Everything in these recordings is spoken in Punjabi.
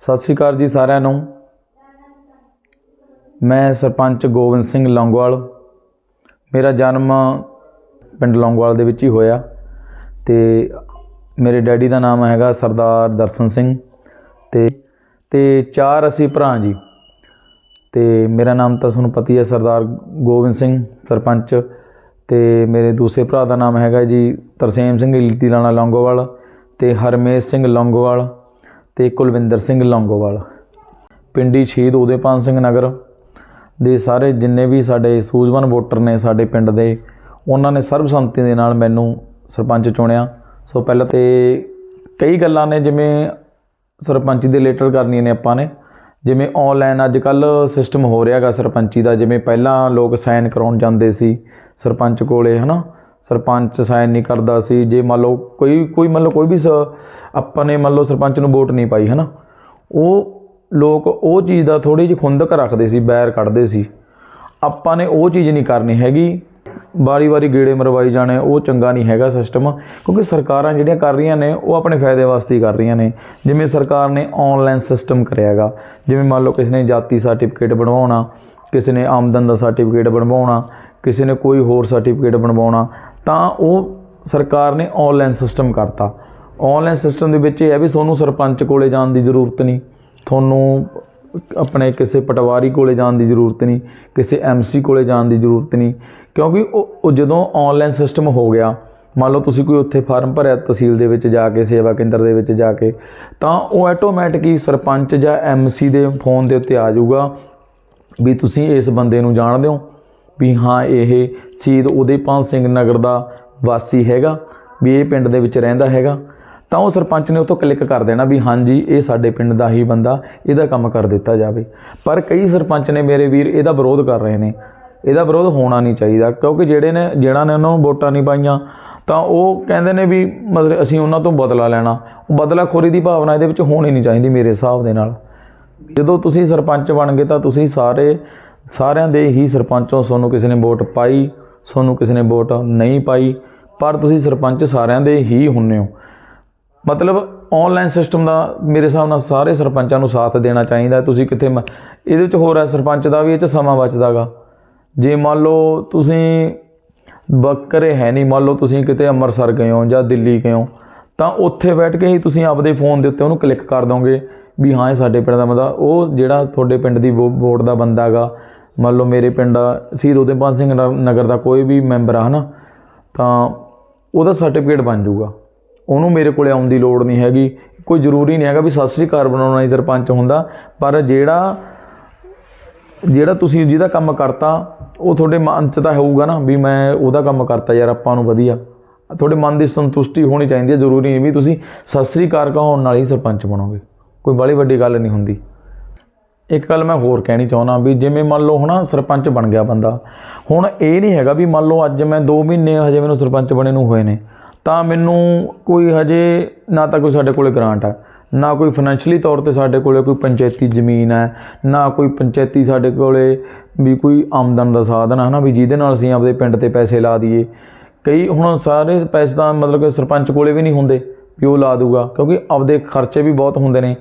ਸਤਿ ਸ਼੍ਰੀ ਅਕਾਲ ਜੀ ਸਾਰਿਆਂ ਨੂੰ। ਮੈਂ ਸਰਪੰਚ ਗੋਬਿੰਦ ਸਿੰਘ ਲੌਂਗੋਵਾਲ। ਮੇਰਾ ਜਨਮ ਪਿੰਡ ਲੌਂਗਵਾਲ ਦੇ ਵਿੱਚ ਹੀ ਹੋਇਆ ਤੇ ਮੇਰੇ ਡੈਡੀ ਦਾ ਨਾਮ ਹੈਗਾ ਸਰਦਾਰ ਦਰਸ਼ਨ ਸਿੰਘ ਤੇ ਤੇ ਚਾਰ ਅਸੀਂ ਭਰਾ ਜੀ। ਤੇ ਮੇਰਾ ਨਾਮ ਤਾਂ ਤੁਹਾਨੂੰ ਪਤਾ ਹੀ ਹੈ ਸਰਦਾਰ ਗੋਬਿੰਦ ਸਿੰਘ, ਸਰਪੰਚ ਤੇ ਮੇਰੇ ਦੂਸਰੇ ਭਰਾ ਦਾ ਨਾਮ ਹੈਗਾ ਜੀ ਤਰਸੇਮ ਸਿੰਘ ਇਲਤੀ ਲਾਣਾ ਲੌਂਗੋਵਾਲ ਤੇ ਹਰਮੇਸ਼ ਸਿੰਘ ਲੌਂਗੋਵਾਲ। ਤੇ ਕੁਲਵਿੰਦਰ ਸਿੰਘ ਲੌਂਗੋਵਾਲ। ਪਿੰਡੀ ਸ਼ਹੀਦ ਉਦੇਪਾਲ ਸਿੰਘ ਨਗਰ ਦੇ ਸਾਰੇ ਜਿੰਨੇ ਵੀ ਸਾਡੇ ਸੂਝਵਾਨ ਵੋਟਰ ਨੇ ਸਾਡੇ ਪਿੰਡ ਦੇ, ਉਹਨਾਂ ਨੇ ਸਰਬਸੰਮਤੀ ਦੇ ਨਾਲ ਮੈਨੂੰ ਸਰਪੰਚ ਚੁਣਿਆ। ਸੋ ਪਹਿਲਾਂ ਤੇ ਕਈ ਗੱਲਾਂ ਨੇ ਜਿਵੇਂ ਸਰਪੰਚੀ ਦੇ ਰਿਲੇਟਡ ਕਰਨੀਆਂ ਨੇ ਆਪਾਂ ਨੇ। ਜਿਵੇਂ ਆਨਲਾਈਨ ਅੱਜ ਕੱਲ ਸਿਸਟਮ ਹੋ ਰਿਹਾਗਾ ਸਰਪੰਚੀ ਦਾ, ਜਿਵੇਂ ਪਹਿਲਾਂ ਲੋਕ ਸਾਈਨ ਕਰਾਉਣ ਜਾਂਦੇ ਸੀ ਸਰਪੰਚ ਕੋਲੇ, ਹਨਾ? ਸਰਪੰਚ ਸਾਈਨ ਨਹੀਂ ਕਰਦਾ ਸੀ। ਜੇ ਮੰਨ ਲਓ ਕੋਈ ਕੋਈ ਮੰਨ ਲਓ ਕੋਈ ਵੀ ਸ- ਆਪਾਂ ਨੇ ਮੰਨ ਲਓ ਸਰਪੰਚ ਨੂੰ ਵੋਟ ਨਹੀਂ ਪਾਈ, ਹਨਾ? ਉਹ ਲੋਕ ਉਹ ਚੀਜ਼ ਦਾ ਥੋੜੀ ਜਿਹੀ ਖੁੰਦਕ ਰੱਖਦੇ ਸੀ, ਬੈਰ ਕੱਢਦੇ ਸੀ। ਆਪਾਂ ਨੇ ਉਹ ਚੀਜ਼ ਨਹੀਂ ਕਰਨੀ ਹੈਗੀ। ਵਾਰੀ-ਵਾਰੀ ਗੇੜੇ ਮਰਵਾਈ ਜਾਣੇ, ਉਹ ਚੰਗਾ ਨਹੀਂ ਹੈਗਾ ਸਿਸਟਮ ਕਿਉਂਕਿ ਸਰਕਾਰਾਂ ਜਿਹੜੀਆਂ ਕਰ ਰਹੀਆਂ ਨੇ, ਉਹ ਆਪਣੇ ਫਾਇਦੇ ਵਾਸਤੇ ਹੀ ਕਰ ਰਹੀਆਂ ਨੇ। ਜਿਵੇਂ ਸਰਕਾਰ ਨੇ ਆਨਲਾਈਨ ਸਿਸਟਮ ਕਰਿਆਗਾ ਜਿਵੇਂ ਮੰਨ ਲਓ ਕਿਸੇ ਨੇ ਜਾਤੀ ਸਰਟੀਫਿਕੇਟ ਬਣਵਾਉਣਾ, ਕਿਸੇ ਨੇ ਆਮਦਨ ਦਾ ਸਰਟੀਫਿਕੇਟ ਬਣਵਾਉਣਾ ਕਿਸੇ ਨੇ ਕੋਈ ਹੋਰ ਸਰਟੀਫਿਕੇਟ ਬਣਵਾਉਣਾ, ਤਾਂ ਉਹ ਸਰਕਾਰ ਨੇ ਆਨਲਾਈਨ ਸਿਸਟਮ ਕਰਤਾ। ਆਨਲਾਈਨ ਸਿਸਟਮ ਦੇ ਵਿੱਚ ਇਹ ਹੈ ਵੀ ਤੁਹਾਨੂੰ ਸਰਪੰਚ ਕੋਲੇ ਜਾਣ ਦੀ ਜ਼ਰੂਰਤ ਨਹੀਂ, ਤੁਹਾਨੂੰ ਆਪਣੇ ਕਿਸੇ ਪਟਵਾਰੀ ਕੋਲੇ ਜਾਣ ਦੀ ਜ਼ਰੂਰਤ ਨਹੀਂ, ਕਿਸੇ ਐਮਸੀ ਕੋਲੇ ਜਾਣ ਦੀ ਜ਼ਰੂਰਤ ਨਹੀਂ, ਕਿਉਂਕਿ ਉਹ ਜਦੋਂ ਆਨਲਾਈਨ ਸਿਸਟਮ ਹੋ ਗਿਆ, ਮੰਨ ਲਓ ਤੁਸੀਂ ਕੋਈ ਉੱਥੇ ਫਾਰਮ ਭਰਿਆ ਤਹਿਸੀਲ ਦੇ ਵਿੱਚ ਜਾ ਕੇ, ਸੇਵਾ ਕੇਂਦਰ ਦੇ ਵਿੱਚ ਜਾ ਕੇ, ਤਾਂ ਉਹ ਆਟੋਮੈਟਿਕ ਹੀ ਸਰਪੰਚ ਜਾਂ ਐਮਸੀ ਦੇ ਫੋਨ ਦੇ ਉੱਤੇ ਆ ਜਾਊਗਾ ਵੀ ਤੁਸੀਂ ਇਸ ਬੰਦੇ ਨੂੰ ਜਾਣਦੇ ਹੋ। ਵੀ ਹਾਂ, ਇਹ ਸ਼ਹੀਦ ਉਦੇਪਾਲ ਸਿੰਘ ਨਗਰ ਦਾ ਵਾਸੀ ਹੈਗਾ, ਵੀ ਇਹ ਪਿੰਡ ਦੇ ਵਿੱਚ ਰਹਿੰਦਾ ਹੈਗਾ। ਤਾਂ ਉਹ ਸਰਪੰਚ ਨੇ ਉਤੋਂ ਕਲਿੱਕ ਕਰ ਦੇਣਾ ਵੀ ਹਾਂਜੀ, ਇਹ ਸਾਡੇ ਪਿੰਡ ਦਾ ਹੀ ਬੰਦਾ, ਇਹਦਾ ਕੰਮ ਕਰ ਦਿੱਤਾ ਜਾਵੇ। ਪਰ ਕਈ ਸਰਪੰਚ ਨੇ ਮੇਰੇ ਵੀਰ, ਇਹਦਾ ਵਿਰੋਧ ਕਰ ਰਹੇ ਨੇ। ਇਹਦਾ ਵਿਰੋਧ ਹੋਣਾ ਨਹੀਂ ਚਾਹੀਦਾ, ਕਿਉਂਕਿ ਜਿਹੜੇ ਨੇ ਜਿਹੜਾ ਨੇ ਉਹਨਾਂ ਨੂੰ ਵੋਟਾਂ ਨਹੀਂ ਪਾਈਆਂ, ਤਾਂ ਉਹ ਕਹਿੰਦੇ ਨੇ ਵੀ ਮਤਲਬ ਅਸੀਂ ਉਹਨਾਂ ਤੋਂ ਬਦਲਾ ਲੈਣਾ। ਉਹ ਬਦਲਾਖੋਰੀ ਦੀ ਭਾਵਨਾ ਇਹਦੇ ਵਿੱਚ ਹੋਣੀ ਨਹੀਂ ਚਾਹੀਦੀ ਮੇਰੇ ਹਿਸਾਬ ਦੇ ਨਾਲ। ਜਦੋਂ ਤੁਸੀਂ ਸਰਪੰਚ ਬਣ ਗਏ ਤਾਂ ਤੁਸੀਂ ਸਾਰੇ ਸਾਰਿਆਂ ਦੇ ਹੀ ਸਰਪੰਚੋਂ ਤੁਹਾਨੂੰ ਕਿਸੇ ਨੇ ਵੋਟ ਪਾਈ ਤੁਹਾਨੂੰ ਕਿਸੇ ਨੇ ਵੋਟ ਨਹੀਂ ਪਾਈ, ਪਰ ਤੁਸੀਂ ਸਰਪੰਚ ਸਾਰਿਆਂ ਦੇ ਹੀ ਹੁੰਨੇ ਹੋ। ਮਤਲਬ ਆਨਲਾਈਨ ਸਿਸਟਮ ਦਾ ਮੇਰੇ ਹਿਸਾਬ ਨਾਲ ਸਾਰੇ ਸਰਪੰਚਾਂ ਨੂੰ ਸਾਥ ਦੇਣਾ ਚਾਹੀਦਾ ਤੁਸੀਂ ਕਿਤੇ ਮ- ਇਹਦੇ ਵਿੱਚ ਹੋਰ ਹੈ, ਸਰਪੰਚ ਦਾ ਵੀ ਇਹ ਚ ਸਮਾਂ ਬਚਦਾਗਾ। ਜੇ ਮੰਨ ਲਓ ਤੁਸੀਂ ਬੱਕਰੇ ਹੈ ਨਹੀਂ, ਮੰਨ ਲਓ ਤੁਸੀਂ ਕਿਤੇ ਅੰਮ੍ਰਿਤਸਰ ਗਏ ਹੋ ਜਾਂ ਦਿੱਲੀ ਗਏ ਹੋ, ਤਾਂ ਉੱਥੇ ਬੈਠ ਕੇ ਹੀ ਤੁਸੀਂ ਆਪਦੇ ਫੋਨ ਦੇ ਉੱਤੇ ਉਹਨੂੰ ਕਲਿੱਕ ਕਰ ਦੋਗੇ ਵੀ ਹਾਂ, ਇਹ ਸਾਡੇ ਪਿੰਡ ਦਾ ਬੰਦਾ, ਉਹ ਜਿਹੜਾ ਤੁਹਾਡੇ ਪਿੰਡ ਦੀ ਵੋ- ਵੋਟ ਦਾ ਬੰਦਾ ਹੈਗਾ ਮੰਨ ਲਓ ਮੇਰੇ ਪਿੰਡ ਸ਼ਹੀਦ ਉਦੇਪਾਲ ਸਿੰਘ ਨ- ਨਗਰ ਦਾ ਕੋਈ ਵੀ ਮੈਂਬਰ ਆ ਹਨਾ, ਤਾਂ ਉਹਦਾ ਸਰਟੀਫਿਕੇਟ ਬਣ ਜਾਊਗਾ। ਉਹਨੂੰ ਮੇਰੇ ਕੋਲੇ ਆਉਣ ਦੀ ਲੋੜ ਨਹੀਂ ਹੈਗੀ। ਕੋਈ ਜ਼ਰੂਰੀ ਨਹੀਂ ਹੈਗਾ ਵੀ ਸਤਿ ਸ੍ਰੀ ਅਕਾਲ ਬਣਾਉਣਾ ਹੀ ਸਰਪੰਚ ਹੁੰਦਾ, ਪਰ ਜਿਹੜਾ ਜਿਹੜਾ ਤੁਸੀਂ ਜਿਹਦਾ ਕੰਮ ਕਰਤਾ, ਉਹ ਤੁਹਾਡੇ ਮਨ 'ਚ ਤਾਂ ਹੋਊਗਾ ਨਾ ਵੀ ਮੈਂ ਉਹਦਾ ਕੰਮ ਕਰਤਾ ਯਾਰ, ਆਪਾਂ ਨੂੰ ਵਧੀਆ। ਤੁਹਾਡੇ ਮਨ ਦੀ ਸੰਤੁਸ਼ਟੀ ਹੋਣੀ ਚਾਹੀਦੀ ਹੈ, ਜ਼ਰੂਰੀ ਨਹੀਂ ਵੀ ਤੁਸੀਂ ਸਤਿ ਸ੍ਰੀ ਅਕਾਲ ਕਹਾਉਣ ਨਾਲ ਹੀ ਸਰਪੰਚ ਬਣੋਗੇ। ਕੋਈ ਬੜੀ ਵੱਡੀ ਗੱਲ ਨਹੀਂ ਹੁੰਦੀ। ਇੱਕ ਗੱਲ ਮੈਂ ਹੋਰ ਕਹਿਣੀ ਚਾਹੁੰਦਾ ਵੀ ਜਿਵੇਂ ਮੰਨ ਲਓ ਹਨਾ ਸਰਪੰਚ ਬਣ ਗਿਆ ਬੰਦਾ, ਹੁਣ ਇਹ ਨਹੀਂ ਹੈਗਾ ਵੀ ਮੰਨ ਲਓ ਅੱਜ ਮੈਂ 2 ਮਹੀਨੇ ਹਜੇ ਮੈਨੂੰ ਸਰਪੰਚ ਬਣੇ ਨੂੰ ਹੋਏ ਨੇ, ਤਾਂ ਮੈਨੂੰ ਕੋਈ ਹਜੇ ਨਾ ਤਾਂ ਕੋਈ ਸਾਡੇ ਕੋਲੇ ਗ੍ਰਾਂਟ ਹੈ, ਨਾ ਕੋਈ ਫਾਈਨੈਂਸ਼ੀਅਲੀ ਤੌਰ ਤੇ ਸਾਡੇ ਕੋਲੇ ਕੋਈ ਪੰਚਾਇਤੀ ਜ਼ਮੀਨ ਹੈ, ਨਾ ਕੋਈ ਪੰਚਾਇਤੀ ਸਾਡੇ ਕੋਲੇ ਵੀ ਕੋਈ ਆਮਦਨ ਦਾ ਸਾਧਨ ਹੈ ਨਾ ਵੀ ਜਿਹਦੇ ਨਾਲ ਅਸੀਂ ਆਪਦੇ ਪਿੰਡ ਤੇ ਪੈਸੇ ਲਾ ਦਈਏ। ਕਈ ਹੁਣ ਸਾਰੇ ਪੈਸੇ ਤਾਂ ਮਤਲਬ ਕਿ ਸਰਪੰਚ ਕੋਲੇ ਵੀ ਨਹੀਂ ਹੁੰਦੇ ਵੀ ਉਹ ਲਾ ਦੂਗਾ, ਕਿਉਂਕਿ ਆਪਦੇ ਖਰਚੇ ਵੀ ਬਹੁਤ ਹੁੰਦੇ ਨੇ।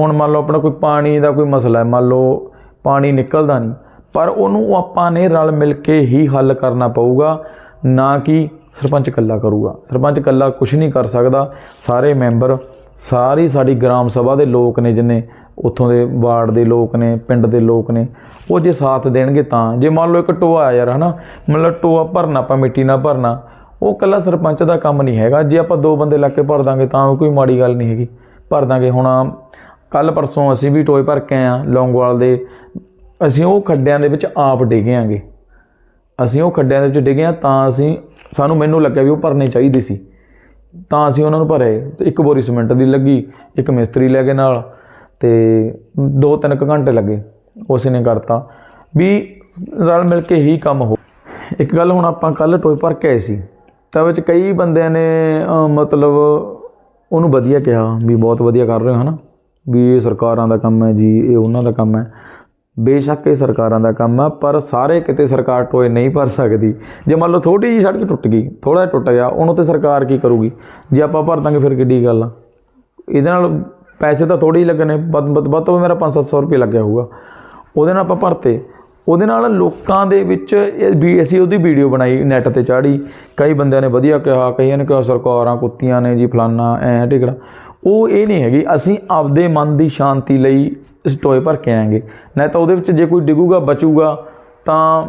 ਹੁਣ ਮੰਨ ਲਓ ਆਪਣਾ ਕੋਈ ਪਾਣੀ ਦਾ ਕੋਈ ਮਸਲਾ ਹੈ, ਮੰਨ ਲਓ ਪਾਣੀ ਨਿਕਲਦਾ ਨਹੀਂ, ਪਰ ਉਹਨੂੰ ਆਪਾਂ ਨੇ ਰਲ ਮਿਲ ਕੇ ਹੀ ਹੱਲ ਕਰਨਾ ਪਊਗਾ, ਨਾ ਕਿ ਸਰਪੰਚ ਇਕੱਲਾ ਕਰੂਗਾ। ਸਰਪੰਚ ਇਕੱਲਾ ਕੁਝ ਨਹੀਂ ਕਰ ਸਕਦਾ। ਸਾਰੇ ਮੈਂਬਰ, ਸਾਰੀ ਸਾਡੀ ਗ੍ਰਾਮ ਸਭਾ ਦੇ ਲੋਕ ਨੇ ਜਿੰਨੇ, ਉੱਥੋਂ ਦੇ ਵਾਰਡ ਦੇ ਲੋਕ ਨੇ, ਪਿੰਡ ਦੇ ਲੋਕ ਨੇ, ਉਹ ਜੇ ਸਾਥ ਦੇਣਗੇ ਤਾਂ। ਜੇ ਮੰਨ ਲਓ ਇੱਕ ਟੋਆ ਆ ਯਾਰ, ਹਨਾ? ਮਤਲਬ ਟੋਆ ਭਰਨਾ, ਆਪਾਂ ਮਿੱਟੀ ਨਾਲ ਭਰਨਾ, ਉਹ ਕੱਲਾ ਸਰਪੰਚ ਦਾ ਕੰਮ ਨਹੀਂ ਹੈਗਾ। ਜੇ ਆਪਾਂ ਦੋ ਬੰਦੇ ਲੱਗ ਕੇ ਭਰ ਦਾਂਗੇ, ਤਾਂ ਕੋਈ ਮਾੜੀ ਗੱਲ ਨਹੀਂ ਹੈਗੀ। ਭਰ ਦਾਂਗੇ, ਹੁਣ ਕੱਲ ਪਰਸੋਂ ਅਸੀਂ ਵੀ ਟੋਏ ਭਰ ਕੇ ਆਏ ਆ ਲੌਂਗਵਾਲ ਦੇ। ਅਸੀਂ ਉਹ ਖੱਡਿਆਂ ਦੇ ਵਿੱਚ ਆਪ ਡਿੱਗਿਆਂਗੇ ਅਸੀਂ ਉਹ ਖੱਡਿਆਂ ਦੇ ਵਿੱਚ ਡਿੱਗੇ ਹਾਂ ਤਾਂ ਅਸੀਂ, ਸਾਨੂੰ ਮੈਨੂੰ ਲੱਗਿਆ ਵੀ ਉਹ ਭਰਨੇ ਚਾਹੀਦੇ ਸੀ। ਤਾਂ ਅਸੀਂ ਉਹਨਾਂ ਨੂੰ ਭਰੇ ਤੇ ਇੱਕ ਬੋਰੀ ਸੀਮੈਂਟ ਦੀ ਲੱਗੀ, ਇੱਕ ਮਿਸਤਰੀ ਲੈ ਕੇ ਨਾਲ ਤੇ 2-3 ਘੰਟੇ ਲੱਗੇ, ਉਸ ਨੇ ਕਰਤਾ। ਵੀ ਰਲ ਮਿਲ ਕੇ ਹੀ ਕੰਮ ਹੋ ਇੱਕ ਗੱਲ ਹੁਣ ਆਪਾਂ ਕੱਲ ਟੋਏ ਭਰ ਕੇ ਆਏ ਸੀ, ਤਾਂ ਵਿੱਚ ਕਈ ਬੰਦਿਆਂ ਨੇ ਮਤਲਬ ਉਹਨੂੰ ਵਧੀਆ ਕਿਹਾ ਵੀ ਬਹੁਤ ਵਧੀਆ ਕਰ ਰਹੇ ਹੋ, ਹਨਾ? ਵੀ ਇਹ ਸਰਕਾਰਾਂ ਦਾ ਕੰਮ ਹੈ ਜੀ, ਇਹ ਉਹਨਾਂ ਦਾ ਕੰਮ ਹੈ। ਬੇਸ਼ੱਕ ਇਹ ਸਰਕਾਰਾਂ ਦਾ ਕੰਮ ਆ ਪਰ ਸਾਰੇ ਕਿਤੇ ਸਰਕਾਰ ਟੋਏ ਨਹੀਂ ਭਰ ਸਕਦੀ। ਜੇ ਮੰਨ ਲਓ ਥੋੜੀ ਜੀ ਸੜਕ ਟੁੱਟ ਗਈ ਥੋੜਾ ਜਿਹਾ ਟੁੱਟ ਗਿਆ, ਉਹਨੂੰ ਤੇ ਸਰਕਾਰ ਕੀ ਕਰੂਗੀ? ਜੇ ਆਪਾਂ ਭਰ ਦਾਂਗੇ ਫਿਰ ਕਿੱਡੀ ਗੱਲ ਆ। ਇਹਦੇ ਨਾਲ ਪੈਸੇ ਤਾਂ ਥੋੜੇ ਹੀ ਲੱਗਣੇ, ਵੱਧ ਵੱਧ ਵੱਧ ਤੋਂ ਵੀ ਮੇਰਾ 5-700 ਰੁਪਏ ਲੱਗਿਆ ਹੋਊਗਾ। ਉਹਦੇ ਨਾਲ ਆਪਾਂ ਭਰਤੇ। ਉਹਦੇ ਨਾਲ ਲੋਕਾਂ ਦੇ ਵਿੱਚ ਇਹ ਵੀ ਅਸੀਂ ਉਹਦੀ ਵੀਡੀਓ ਬਣਾਈ, ਨੈਟ ਤੇ ਚਾੜੀ ਕਈ ਬੰਦਿਆਂ ਨੇ ਵਧੀਆ ਕਿਹਾ, ਕਈਆਂ ਨੇ ਕਿਹਾ ਸਰਕਾਰਾਂ ਕੁੱਤੀਆਂ ਨੇ ਜੀ, ਫਲਾਨਾ, ਐ ਟਿਕੜਾ ਉਹ ਇਹ ਨਹੀਂ ਹੈਗੀ, ਅਸੀਂ ਆਪਦੇ ਮਨ ਦੀ ਸ਼ਾਂਤੀ ਲਈ ਇਸ ਟੋਏ ਭਰ ਕੇ ਆਏਗੇ। ਨਹੀਂ ਤਾਂ ਉਹਦੇ ਵਿੱਚ ਜੇ ਕੋਈ ਡਿੱਗੂਗਾ, ਬਚੂਗਾ, ਤਾਂ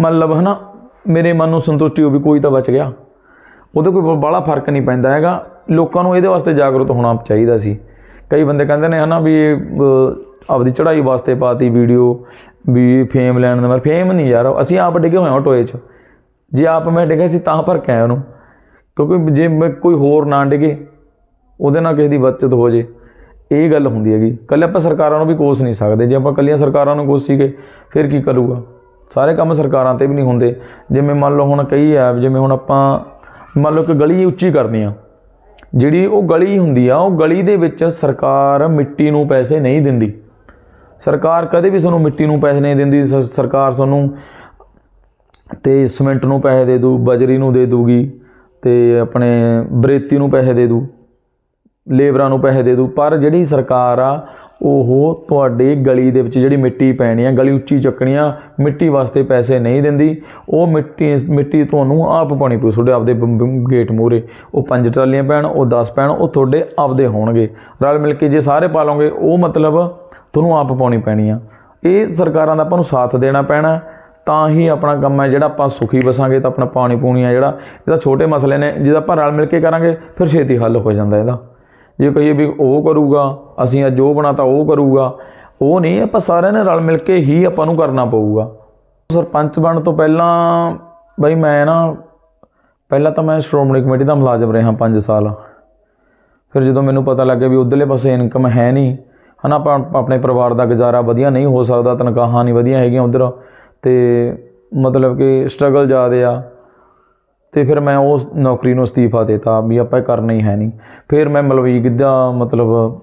ਮਤਲਬ ਹਨਾ, ਮੇਰੇ ਮਨ ਨੂੰ ਸੰਤੁਸ਼ਟੀ ਹੋ ਵੀ ਕੋਈ ਤਾਂ ਬਚ ਗਿਆ। ਉਹਦੇ ਕੋਈ ਬਾਹਲਾ ਫ਼ਰਕ ਨਹੀਂ ਪੈਂਦਾ ਹੈਗਾ। ਲੋਕਾਂ ਨੂੰ ਇਹਦੇ ਵਾਸਤੇ ਜਾਗਰੂਕ ਹੋਣਾ ਚਾਹੀਦਾ ਸੀ। ਕਈ ਬੰਦੇ ਕਹਿੰਦੇ ਨੇ ਹਨਾ ਵੀ ਇਹ ਆਪਦੀ ਚੜ੍ਹਾਈ ਵਾਸਤੇ ਪਾਤੀ ਵੀਡੀਓ, ਵੀ ਫੇਮ ਲੈਣ ਦਾ ਮਰ। ਫੇਮ ਨਹੀਂ ਯਾਰ, ਅਸੀਂ ਆਪ ਡਿੱਗੇ ਹੋਏ ਹਾਂ ਟੋਏ 'ਚ। ਜੇ ਆਪ ਮੈਂ ਡਿੱਗਿਆ ਸੀ ਤਾਂ ਭਰ ਕੇ ਆਇਆ ਉਹਨੂੰ। ਕਿਉਂਕਿ ਜੇ ਮੈਂ ਕੋਈ ਹੋਰ ਨਾ ਡਿੱਗੇ ਉਹਦੇ ਨਾਲ ਕਿਸੇ ਦੀ ਬਚਤ ਹੋ ਜੇ, ਇਹ ਗੱਲ ਹੁੰਦੀ ਹੈਗੀ। ਕੱਲੇ ਆਪਾਂ ਸਰਕਾਰਾਂ ਨੂੰ ਵੀ ਕੋਸ ਨਹੀਂ ਸਕਦੇ। ਜੇ ਆਪਾਂ ਕੱਲੀਆਂ ਸਰਕਾਰਾਂ ਨੂੰ ਕੋਸੀਗੇ ਫਿਰ ਕੀ ਕਰੂਗਾ? ਸਾਰੇ ਕੰਮ ਸਰਕਾਰਾਂ ਤੇ ਵੀ ਨਹੀਂ ਹੁੰਦੇ। ਜਿਵੇਂ ਮੰਨ ਲਓ ਹੁਣ ਕਈ ਐ ਜਿਵੇਂ ਹੁਣ ਆਪਾਂ, ਮੰਨ ਲਓ ਕਿ ਗਲੀ ਉੱਚੀ ਕਰਨੀ ਆ। ਜਿਹੜੀ ਉਹ ਗਲੀ ਹੁੰਦੀ ਆ, ਉਹ ਗਲੀ ਦੇ ਵਿੱਚ ਸਰਕਾਰ ਮਿੱਟੀ ਨੂੰ ਪੈਸੇ ਨਹੀਂ ਦਿੰਦੀ। ਸਰਕਾਰ ਕਦੇ ਵੀ ਤੁਹਾਨੂੰ ਮਿੱਟੀ ਨੂੰ ਪੈਸੇ ਨਹੀਂ ਦਿੰਦੀ। ਸਰਕਾਰ ਤੁਹਾਨੂੰ ਤੇ ਸਿਮੈਂਟ ਨੂੰ ਪੈਸੇ ਦੇ ਦੂ, ਬਜਰੀ ਨੂੰ ਦੇ ਦੂਗੀ ਤੇ ਆਪਣੇ ਬਰੇਤੀ ਨੂੰ ਪੈਸੇ ਦੇ ਦੂ। ਲੇਬਰਾਂ ਨੂੰ ਪੈਸੇ ਦੇ ਦੂ ਪਰ ਜਿਹੜੀ ਸਰਕਾਰ ਆ, ਉਹ ਤੁਹਾਡੇ ਗਲੀ ਦੇ ਵਿੱਚ ਜਿਹੜੀ ਮਿੱਟੀ ਪੈਣੀ ਆ, ਗਲੀ ਉੱਚੀ ਚੱਕਣੀ ਆ, ਮਿੱਟੀ ਵਾਸਤੇ ਪੈਸੇ ਨਹੀਂ ਦਿੰਦੀ। ਉਹ ਮਿੱਟੀ ਮਿੱਟੀ ਤੁਹਾਨੂੰ ਆਪ ਪਾਣੀ ਪਊ, ਤੁਹਾਡੇ ਆਪਦੇ ਗੇਟ ਮੂਹਰੇ। ਉਹ ਪੰਜ ਟਰਾਲੀਆਂ ਪੈਣ, ਉਹ 10 ਪੈਣ, ਉਹ ਤੁਹਾਡੇ ਆਪਦੇ ਹੋਣਗੇ। ਰਲ ਮਿਲ ਕੇ ਜੇ ਸਾਰੇ ਪਾ ਲਓਗੇ, ਉਹ ਮਤਲਬ ਤੁਹਾਨੂੰ ਆਪ ਪਾਉਣੀ ਪੈਣੀ ਆ। ਇਹ ਸਰਕਾਰਾਂ ਦਾ ਆਪਾਂ ਨੂੰ ਸਾਥ ਦੇਣਾ ਪੈਣਾ। ਤਾਂ ਹੀ ਆਪਣਾ ਕੰਮ ਹੈ ਜਿਹੜਾ ਆਪਾਂ ਸੁਖੀ ਵਸਾਂਗੇ, ਤਾਂ ਆਪਣਾ ਪਾਣੀ ਪੂਣੀ ਆ ਜਿਹੜਾ। ਇਹਦਾ ਛੋਟੇ ਮਸਲੇ ਨੇ, ਜਿਹਦਾ ਆਪਾਂ ਰਲ ਮਿਲ ਕੇ ਕਰਾਂਗੇ, ਫਿਰ ਛੇਤੀ ਹੱਲ ਹੋ ਜਾਂਦਾ ਇਹਦਾ। ਜੇ ਕਹੀਏ ਵੀ ਉਹ ਕਰੂਗਾ, ਅਸੀਂ ਅੱਜ ਉਹ ਬਣਾਤਾ ਉਹ ਕਰੂਗਾ, ਉਹ ਨਹੀਂ, ਆਪਾਂ ਸਾਰਿਆਂ ਨੇ ਰਲ ਮਿਲ ਕੇ ਹੀ ਆਪਾਂ ਨੂੰ ਕਰਨਾ ਪਊਗਾ। ਸਰਪੰਚ ਬਣਨ ਤੋਂ ਪਹਿਲਾਂ ਬਈ ਮੈਂ ਨਾ, ਪਹਿਲਾਂ ਤਾਂ ਮੈਂ ਸ਼੍ਰੋਮਣੀ ਕਮੇਟੀ ਦਾ ਮੁਲਾਜ਼ਮ ਰਿਹਾ 5 ਸਾਲ। ਫਿਰ ਜਦੋਂ ਮੈਨੂੰ ਪਤਾ ਲੱਗਿਆ ਵੀ ਉਧਰਲੇ ਪਾਸੇ ਇਨਕਮ ਹੈ ਨਹੀਂ, ਹਨਾ, ਆਪਾਂ ਆਪਣੇ ਪਰਿਵਾਰ ਦਾ ਗੁਜ਼ਾਰਾ ਵਧੀਆ ਨਹੀਂ ਹੋ ਸਕਦਾ, ਤਨਖਾਹਾਂ ਨਹੀਂ ਵਧੀਆ ਹੈਗੀਆਂ ਉਧਰ, ਤੇ ਮਤਲਬ ਕਿ ਸਟਰਗਲ ਜ਼ਿਆਦੇ ਆ। ਤੇ ਫਿਰ ਮੈਂ ਉਸ ਨੌਕਰੀ ਨੂੰ ਅਸਤੀਫਾ ਦੇਤਾ ਵੀ ਆਪਾਂ ਇਹ ਕਰਨਾ ਹੀ ਹੈ ਨਹੀਂ। ਫਿਰ ਮੈਂ ਮਲਵਈ ਗਿੱਧਾ ਮਤਲਬ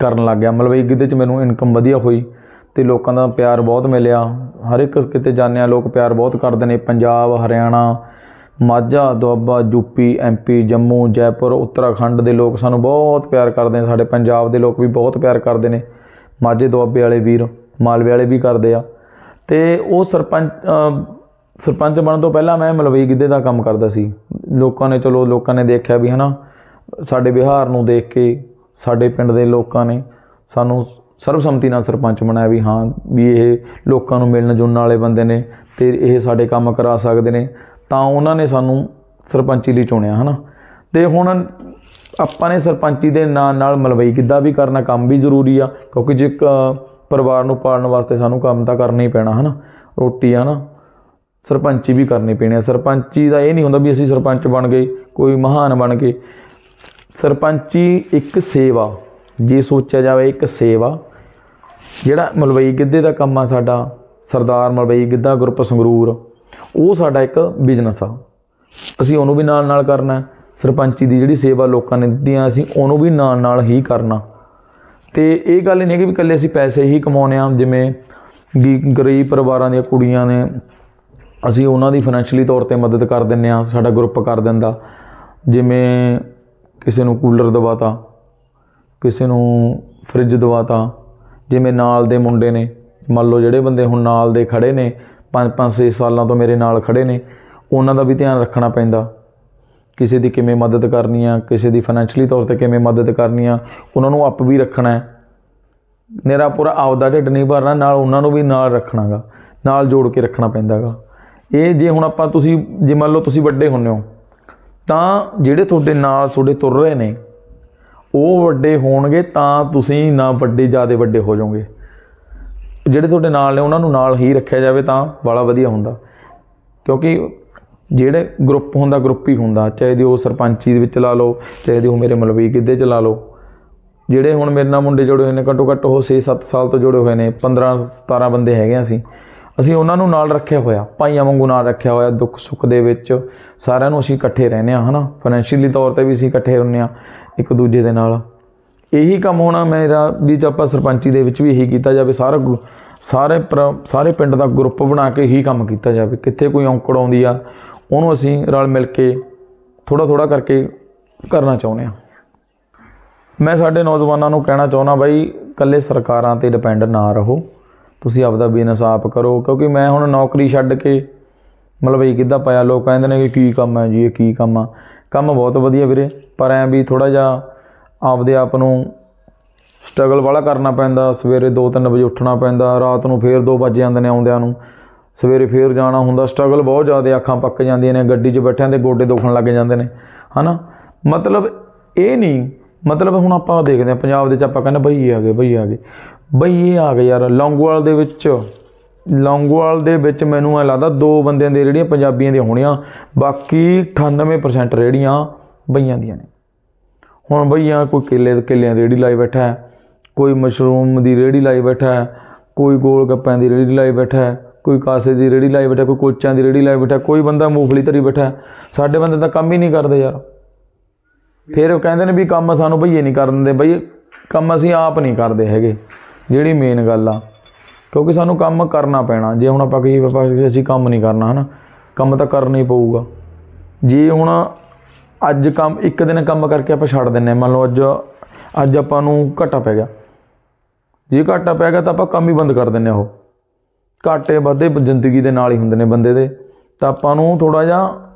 ਕਰਨ ਲੱਗ ਗਿਆ। ਮਲਵਈ ਗਿੱਧੇ 'ਚ ਮੈਨੂੰ ਇਨਕਮ ਵਧੀਆ ਹੋਈ ਤੇ ਲੋਕਾਂ ਦਾ ਪਿਆਰ ਬਹੁਤ ਮਿਲਿਆ। ਹਰ ਇੱਕ ਕਿਤੇ ਜਾਂਦੇ ਆ, ਲੋਕ ਪਿਆਰ ਬਹੁਤ ਕਰਦੇ ਨੇ। ਪੰਜਾਬ, ਹਰਿਆਣਾ, ਮਾਝਾ, ਦੁਆਬਾ ਯੂਪੀ ਐਮਪੀ ਜੰਮੂ, ਜੈਪੁਰ, ਉੱਤਰਾਖੰਡ ਦੇ ਲੋਕ ਸਾਨੂੰ ਬਹੁਤ ਪਿਆਰ ਕਰਦੇ ਨੇ। ਸਾਡੇ ਪੰਜਾਬ ਦੇ ਲੋਕ ਵੀ ਬਹੁਤ ਪਿਆਰ ਕਰਦੇ ਨੇ। ਮਾਝੇ, ਦੁਆਬੇ ਵਾਲੇ ਵੀਰ, ਮਾਲਵੇ ਵਾਲੇ ਵੀ ਕਰਦੇ ਆ। ਤੇ ਉਹ ਸਰਪੰਚ ਸਰਪੰਚ ਬਣਨ ਤੋਂ ਪਹਿਲਾਂ ਮੈਂ ਮਲਵਈ ਗਿੱਧੇ ਦਾ ਕੰਮ ਕਰਦਾ ਸੀ। ਲੋਕਾਂ ਨੇ ਚਲੋ ਲੋਕਾਂ ਨੇ ਦੇਖਿਆ ਵੀ ਹਨਾ, ਸਾਡੇ ਵਿਹਾਰ ਨੂੰ ਦੇਖ ਕੇ, ਸਾਡੇ ਪਿੰਡ ਦੇ ਲੋਕਾਂ ਨੇ ਸਾਨੂੰ ਸਰਬਸੰਮਤੀ ਨਾਲ ਸਰਪੰਚ ਬਣਾਇਆ ਵੀ ਹਾਂ, ਵੀ ਇਹ ਲੋਕਾਂ ਨੂੰ ਮਿਲਣ ਜੁਲਣ ਵਾਲੇ ਬੰਦੇ ਨੇ ਤੇ ਇਹ ਸਾਡੇ ਕੰਮ ਕਰਾ ਸਕਦੇ ਨੇ। ਤਾਂ ਉਹਨਾਂ ਨੇ ਸਾਨੂੰ ਸਰਪੰਚੀ ਲਈ ਚੁਣਿਆ ਹਨਾ। ਤੇ ਹੁਣ ਆਪਾਂ ਨੇ ਸਰਪੰਚੀ ਦੇ ਨਾਲ ਨਾਲ ਮਲਵਈ ਗਿੱਧਾ ਵੀ ਕਰਨਾ ਕੰਮ ਵੀ ਜ਼ਰੂਰੀ ਆ, ਕਿਉਂਕਿ ਜੇ ਇੱਕ ਪਰਿਵਾਰ ਨੂੰ ਪਾਲਣ ਵਾਸਤੇ ਸਾਨੂੰ ਕੰਮ ਤਾਂ ਕਰਨਾ ਹੀ ਪੈਣਾ ਹਨਾ, ਰੋਟੀ ਆ ਨਾ ਸਰਪੰਚੀ ਵੀ ਕਰਨੀ ਪੈਣੀ ਆ। ਸਰਪੰਚੀ ਦਾ ਇਹ ਨਹੀਂ ਹੁੰਦਾ ਵੀ ਅਸੀਂ ਸਰਪੰਚ ਬਣ ਗਏ, ਕੋਈ ਮਹਾਨ ਬਣ ਗਏ। ਸਰਪੰਚੀ ਇੱਕ ਸੇਵਾ, ਜੇ ਸੋਚਿਆ ਜਾਵੇ ਇੱਕ ਸੇਵਾ, ਜਿਹੜਾ ਮਲਵਈ ਗਿੱਧੇ ਦਾ ਕੰਮ ਆ ਸਾਡਾ, ਸਰਦਾਰ ਮਲਵਈ ਗਿੱਧਾ ਗਰੁੱਪ ਸੰਗਰੂਰ, ਉਹ ਸਾਡਾ ਇੱਕ ਬਿਜ਼ਨਸ ਆ। ਅਸੀਂ ਉਹਨੂੰ ਵੀ ਨਾਲ ਨਾਲ ਕਰਨਾ ਸਰਪੰਚੀ ਦੀ ਜਿਹੜੀ ਸੇਵਾ ਲੋਕਾਂ ਨੇ ਦਿੱਤੀਆਂ ਅਸੀਂ ਉਹਨੂੰ ਵੀ ਨਾਲ ਨਾਲ ਹੀ ਕਰਨਾ। ਤੇ ਇਹ ਗੱਲ ਨਹੀਂ ਹੈ ਕਿ ਵੀ ਇਕੱਲੇ ਅਸੀਂ ਪੈਸੇ ਹੀ ਕਮਾਉਨੇ ਆ ਜਿਵੇਂ ਗੀ- ਗਰੀਬ ਪਰਿਵਾਰਾਂ ਦੀਆਂ ਕੁੜੀਆਂ ਨੇ ਅਸੀਂ ਉਹਨਾਂ ਦੀ ਫਾਈਨੈਂਸ਼ੀਅਲੀ ਤੌਰ ਤੇ ਮਦਦ ਕਰ ਦਿੰਦੇ ਆ ਸਾਡਾ ਗਰੁੱਪ ਕਰ ਦਿੰਦਾ। ਜਿਵੇਂ ਕਿਸੇ ਨੂੰ ਕੂਲਰ ਦਵਾਤਾ, ਕਿਸੇ ਨੂੰ ਫ੍ਰਿਜ ਦਵਾਤਾ, ਜਿਵੇਂ ਨਾਲ ਦੇ ਮੁੰਡੇ ਨੇ, ਮੰਨ ਲਓ ਜਿਹੜੇ ਬੰਦੇ ਹੁਣ ਨਾਲ ਦੇ ਖੜੇ ਨੇ 5-5 6 ਸਾਲਾਂ ਤੋਂ ਮੇਰੇ ਨਾਲ ਖੜੇ ਨੇ, ਉਹਨਾਂ ਦਾ ਵੀ ਧਿਆਨ ਰੱਖਣਾ ਪੈਂਦਾ। ਕਿਸੇ ਦੀ ਕਿਵੇਂ ਮਦਦ ਕਰਨੀ ਆ, ਕਿਸੇ ਦੀ ਫਾਈਨੈਂਸ਼ੀਅਲੀ ਤੌਰ ਤੇ ਕਿਵੇਂ ਮਦਦ ਕਰਨੀ ਆ, ਉਹਨਾਂ ਨੂੰ ਅਪ ਵੀ ਰੱਖਣਾ ਹੈ। ਮੇਰਾ ਪੂਰਾ ਆਪਦਾ ਢਿੱਡ ਨਹੀਂ ਭਰਨਾ, ਨਾਲ ਉਹਨਾਂ ਨੂੰ ਵੀ ਨਾਲ ਰੱਖਣਾਗਾ, ਨਾਲ ਜੋੜ ਕੇ ਰੱਖਣਾ ਪੈਂਦਾਗਾ। ਇਹ ਜੇ ਹੁਣ ਆਪਾਂ ਤੁਸੀਂ, ਜੇ ਮੰਨ ਲਓ ਤੁਸੀਂ ਵੱਡੇ ਹੁੰਨੇ ਹੋ, ਤਾਂ ਜਿਹੜੇ ਤੁਹਾਡੇ ਨਾਲ ਤੁਹਾਡੇ ਤੁਰ ਰਹੇ ਨੇ, ਉਹ ਵੱਡੇ ਹੋਣਗੇ ਤਾਂ ਤੁਸੀਂ ਨਾ ਵੱਡੇ, ਜ਼ਿਆਦਾ ਵੱਡੇ ਹੋ ਜਾਓਗੇ। ਜਿਹੜੇ ਤੁਹਾਡੇ ਨਾਲ ਨੇ, ਉਹਨਾਂ ਨੂੰ ਨਾਲ ਹੀ ਰੱਖਿਆ ਜਾਵੇ ਤਾਂ ਬੜਾ ਵਧੀਆ ਹੁੰਦਾ। ਕਿਉਂਕਿ ਜਿਹੜੇ ਗਰੁੱਪ ਹੁੰਦਾ ਗਰੁੱਪ ਹੀ ਹੁੰਦਾ। ਚਾਹੇ ਦੀ ਉਹ ਸਰਪੰਚੀ ਦੇ ਵਿੱਚ ਲਾ ਲਓ, ਚਾਹੇ ਦੀ ਉਹ ਮੇਰੇ ਮਲਵਈ ਗਿੱਧੇ ਚ ਲਾ ਲਓ। ਜਿਹੜੇ ਹੁਣ ਮੇਰੇ ਨਾਲ ਮੁੰਡੇ ਜੁੜੇ ਹੋਏ ਨੇ, ਘੱਟੋ ਘੱਟ ਉਹ 6-7 ਸਾਲ ਤੋਂ ਜੁੜੇ ਹੋਏ ਨੇ 15-17 ਬੰਦੇ ਹੈਗੇ ਅਸੀਂ। ਅਸੀਂ ਉਹਨਾਂ ਨੂੰ ਨਾਲ ਰੱਖਿਆ ਹੋਇਆ, ਭਾਈਆਂ ਵਾਂਗੂ ਨਾਲ ਰੱਖਿਆ ਹੋਇਆ, ਦੁੱਖ ਸੁੱਖ ਦੇ ਵਿੱਚ ਸਾਰਿਆਂ ਨੂੰ ਅਸੀਂ ਇਕੱਠੇ ਰਹਿੰਦੇ ਆ ਹਨਾ? ਫਾਈਨੈਂਸ਼ੀਅਲੀ ਤੌਰ ਤੇ ਵੀ ਅਸੀਂ ਇਕੱਠੇ ਰਹਿੰਦੇ ਆ ਇੱਕ ਦੂਜੇ ਦੇ ਨਾਲ। ਇਹੀ ਕੰਮ ਹੋਣਾ ਮੇਰਾ, ਵੀ ਜੇ ਆਪਾਂ ਸਰਪੰਚੀ ਦੇ ਵਿੱਚ ਵੀ ਇਹੀ ਕੀਤਾ ਜਾਵੇ, ਸਾਰਾ ਗੁ- ਸਾਰੇ ਪਰ- ਸਾਰੇ ਪਿੰਡ ਦਾ ਗਰੁੱਪ ਬਣਾ ਕੇ ਹੀ ਕੰਮ ਕੀਤਾ ਜਾਵੇ। ਕਿੱਥੇ ਕੋਈ ਔਂਕੜ ਆਉਂਦੀ ਆ, ਉਹਨੂੰ ਅਸੀਂ ਰਲ ਮਿਲ ਕੇ ਥੋੜਾ ਥੋੜਾ ਕਰਕੇ ਕਰਨਾ ਚਾਹੁੰਦੇ ਆ ਮੈਂ ਸਾਡੇ ਨੌਜਵਾਨਾਂ ਨੂੰ ਕਹਿਣਾ ਚਾਹੁੰਦਾ, ਬਾਈ, ਇਕੱਲੇ ਸਰਕਾਰਾਂ ਤੇ ਡਿਪੈਂਡ ਨਾ ਰਹੋ। ਤੁਸੀਂ ਆਪਦਾ ਬਿਜ਼ਨਸ ਆਪ ਕਰੋ, ਕਿਉਂਕਿ ਮੈਂ ਹੁਣ ਨੌਕਰੀ ਛੱਡ ਕੇ ਮਤਲਬ ਇਹ ਕਿੱਦਾਂ ਪਾਇਆ, ਲੋਕ ਕਹਿੰਦੇ ਨੇ ਕਿ ਕੀ ਕੰਮ ਹੈ ਜੀ, ਇਹ ਕੀ ਕੰਮ ਆ। ਕੰਮ ਬਹੁਤ ਵਧੀਆ ਵੀਰੇ, ਪਰ ਐ ਵੀ ਥੋੜਾ ਜਿਹਾ ਆਪਦੇ ਆਪ ਨੂੰ ਸਟਰਗਲ ਵਾਲਾ ਕਰਨਾ ਪੈਂਦਾ, ਸਵੇਰੇ 2-3 ਵਜੇ ਉੱਠਣਾ ਪੈਂਦਾ, ਰਾਤ ਨੂੰ ਫੇਰ 2 ਵਜੇ ਜਾਂਦੇ ਨੇ ਆਉਂਦਿਆਂ ਨੂੰ। ਸਵੇਰੇ ਫੇਰ ਜਾਣਾ ਹੁੰਦਾ ਸਟਰਗਲ ਬਹੁਤ ਜ਼ਿਆਦਾ ਅੱਖਾਂ ਪੱਕ ਜਾਂਦੀਆਂ ਨੇ, ਗੱਡੀ 'ਚ ਬੈਠਿਆਂ 'ਤੇ ਗੋਡੇ ਦੁਖਣ ਲੱਗ ਜਾਂਦੇ ਨੇ, ਹਨਾ? ਮਤਲਬ ਇਹ ਨਹੀਂ, ਮਤਲਬ ਹੁਣ ਆਪਾਂ ਦੇਖਦੇ ਹਾਂ, ਪੰਜਾਬ ਦੇ ਚ ਆਪਾਂ ਕਹਿੰਦੇ ਬਈ ਆ ਗਏ, ਬਈ ਆ ਗਏ। ਬਈ ਇਹ ਆ ਗਏ ਯਾਰ, ਲੌਂਗੋਵਾਲ ਦੇ ਵਿੱਚ। ਲੌਂਗੋਵਾਲ ਦੇ ਵਿੱਚ ਮੈਨੂੰ ਐ ਲੱਗਦਾ ਦੋ ਬੰਦਿਆਂ ਦੇ ਰੇੜੀਆਂ ਪੰਜਾਬੀਆਂ ਦੀਆਂ ਹੋਣੀਆਂ, ਬਾਕੀ 98% ਰੇੜੀਆਂ ਬਈਆਂ ਦੀਆਂ ਨੇ। ਹੁਣ ਬਈਆਂ ਕੋਈ ਕੇਲੇ ਕੇਲਿਆਂ ਦੀ ਰੇੜੀ ਲਾਈ ਬੈਠਾ ਹੈ, ਕੋਈ ਮਸ਼ਰੂਮ ਦੀ ਰੇੜੀ ਲਾਈ ਬੈਠਾ ਹੈ, ਕੋਈ ਗੋਲ ਗੱਪਿਆਂ ਦੀ ਰੇੜੀ ਲਾਈ ਬੈਠਾ ਹੈ, ਕੋਈ ਕਾਸੇ ਦੀ ਰੇੜੀ ਲਾਈ ਬੈਠਾ ਕੋਈ ਕੋਚਾਂ ਦੀ ਰੇੜੀ ਲਾਈ ਬੈਠਾ ਕੋਈ ਬੰਦਾ ਮੂੰਗਫਲੀ ਧਰੀ ਬੈਠਾ ਸਾਡੇ ਬੰਦੇ ਤਾਂ ਕੰਮ ਹੀ ਨਹੀਂ ਕਰਦੇ ਯਾਰ। ਫਿਰ ਉਹ ਕਹਿੰਦੇ ਨੇ ਵੀ ਕੰਮ ਸਾਨੂੰ ਭਈਏ ਨਹੀਂ ਕਰਨ ਦਿੰਦੇ। ਬਈ ਕੰਮ ਅਸੀਂ ਆਪ ਨਹੀਂ ਕਰਦੇ ਹੈਗੇ। ਜਿਹੜੀ ਮੇਨ ਗੱਲ ਆ। ਕਿਉਂਕਿ ਸਾਨੂੰ ਕੰਮ ਕਰਨਾ ਪੈਣਾ। ਜੇ ਹੁਣ ਆਪਾਂ ਕਹੀਏ ਆਪਾਂ ਅਸੀਂ ਕੰਮ ਨਹੀਂ ਕਰਨਾ ਹਨਾ? ਕੰਮ ਤਾਂ ਕਰਨਾ ਹੀ ਪਊਗਾ। ਜੇ ਹੁਣ ਅੱਜ ਕੰਮ ਇੱਕ ਦਿਨ ਕੰਮ ਕਰਕੇ ਆਪਾਂ ਛੱਡ ਦਿੰਨੇ ਹਾਂ, ਮੰਨ ਲਓ ਅੱਜ ਅੱਜ ਆਪਾਂ ਨੂੰ ਘਾਟਾ ਪੈ ਗਿਆ। ਜੇ ਘਾਟਾ ਪੈ ਗਿਆ ਤਾਂ ਆਪਾਂ ਕੰਮ ਹੀ ਬੰਦ ਕਰ ਦਿੰਨੇ ਆ ਉਹ। ਘਾਟੇ ਵਾਧੇ ਜ਼ਿੰਦਗੀ ਦੇ ਨਾਲ ਹੀ ਹੁੰਦੇ ਨੇ ਬੰਦੇ ਦੇ। ਤਾਂ ਆਪਾਂ ਨੂੰ ਥੋੜਾ ਜਿਹਾ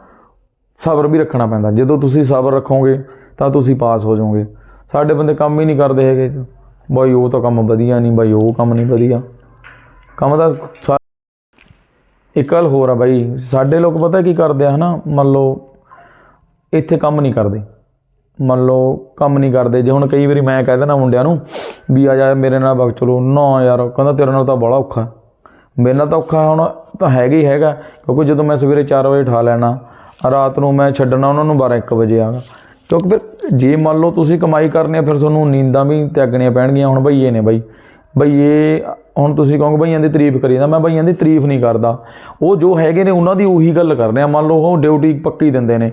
ਸਬਰ ਵੀ ਰੱਖਣਾ ਪੈਂਦਾ। ਜਦੋਂ ਤੁਸੀਂ ਸਬਰ ਰੱਖੋਗੇ ਤਾਂ ਤੁਸੀਂ ਪਾਸ ਹੋ ਜਾਓਗੇ। ਸਾਡੇ ਬੰਦੇ ਕੰਮ ਹੀ ਨਹੀਂ ਕਰਦੇ ਹੈਗੇ। ਬਾਈ ਉਹ ਤਾਂ ਕੰਮ ਵਧੀਆ ਨਹੀਂ, ਬਾਈ ਉਹ ਕੰਮ ਨਹੀਂ ਵਧੀਆ। ਕੰਮ ਦਾ ਸਾ- ਇੱਕ ਗੱਲ ਹੋਰ ਆ ਬਾਈ, ਸਾਡੇ ਲੋਕ ਪਤਾ ਕੀ ਕਰਦੇ ਆ ਹਨਾ? ਮੰਨ ਲਓ, ਇੱਥੇ ਕੰਮ ਨਹੀਂ ਕਰਦੇ। ਮੰਨ ਲਓ, ਕੰਮ ਨਹੀਂ ਕਰਦੇ। ਜੇ ਹੁਣ ਕਈ ਵਾਰੀ ਮੈਂ ਕਹਿ ਦਿੰਦਾ ਮੁੰਡਿਆਂ ਨੂੰ ਵੀ ਆ ਜਾ ਮੇਰੇ ਨਾਲ ਵਗ ਚਲੋ। ਨਾ ਯਾਰ, ਕਹਿੰਦਾ ਤੇਰੇ ਨਾਲ ਤਾਂ ਬੜਾ ਔਖਾ। ਮੇਰੇ ਨਾਲ ਤਾਂ ਔਖਾ ਹੁਣ ਤਾਂ ਹੈਗਾ ਹੀ ਹੈਗਾ, ਕਿਉਂਕਿ ਜਦੋਂ ਮੈਂ ਸਵੇਰੇ 4 ਵਜੇ ਠਾ ਲੈਣਾ, ਰਾਤ ਨੂੰ ਮੈਂ ਛੱਡਣਾ ਉਹਨਾਂ ਨੂੰ 12 1 ਵਜੇ ਆਗਾ ਕਿਉਂਕਿ ਫਿਰ ਜੇ ਮੰਨ ਲਓ ਤੁਸੀਂ ਕਮਾਈ ਕਰਨੀ ਆ, ਫਿਰ ਤੁਹਾਨੂੰ ਨੀਂਦਾਂ ਵੀ ਤਿਆਗਣੀਆਂ ਪੈਣਗੀਆਂ, ਹੁਣ ਬਈਏ ਨੇ ਬਾਈ। ਬਈਏ, ਹੁਣ ਤੁਸੀਂ ਕਹੋਗੇ ਬਈਆਂ ਦੀ ਤਾਰੀਫ ਕਰੀਦਾ ਮੈਂ ਬਈਆਂ ਦੀ ਤਾਰੀਫ ਨਹੀਂ ਕਰਦਾ। ਉਹ ਜੋ ਹੈਗੇ ਨੇ, ਉਹਨਾਂ ਦੀ ਉਹੀ ਗੱਲ ਕਰ ਰਿਹਾ ਮੰਨ ਲਓ ਉਹ ਡਿਊਟੀ ਪੱਕੀ ਦਿੰਦੇ ਨੇ,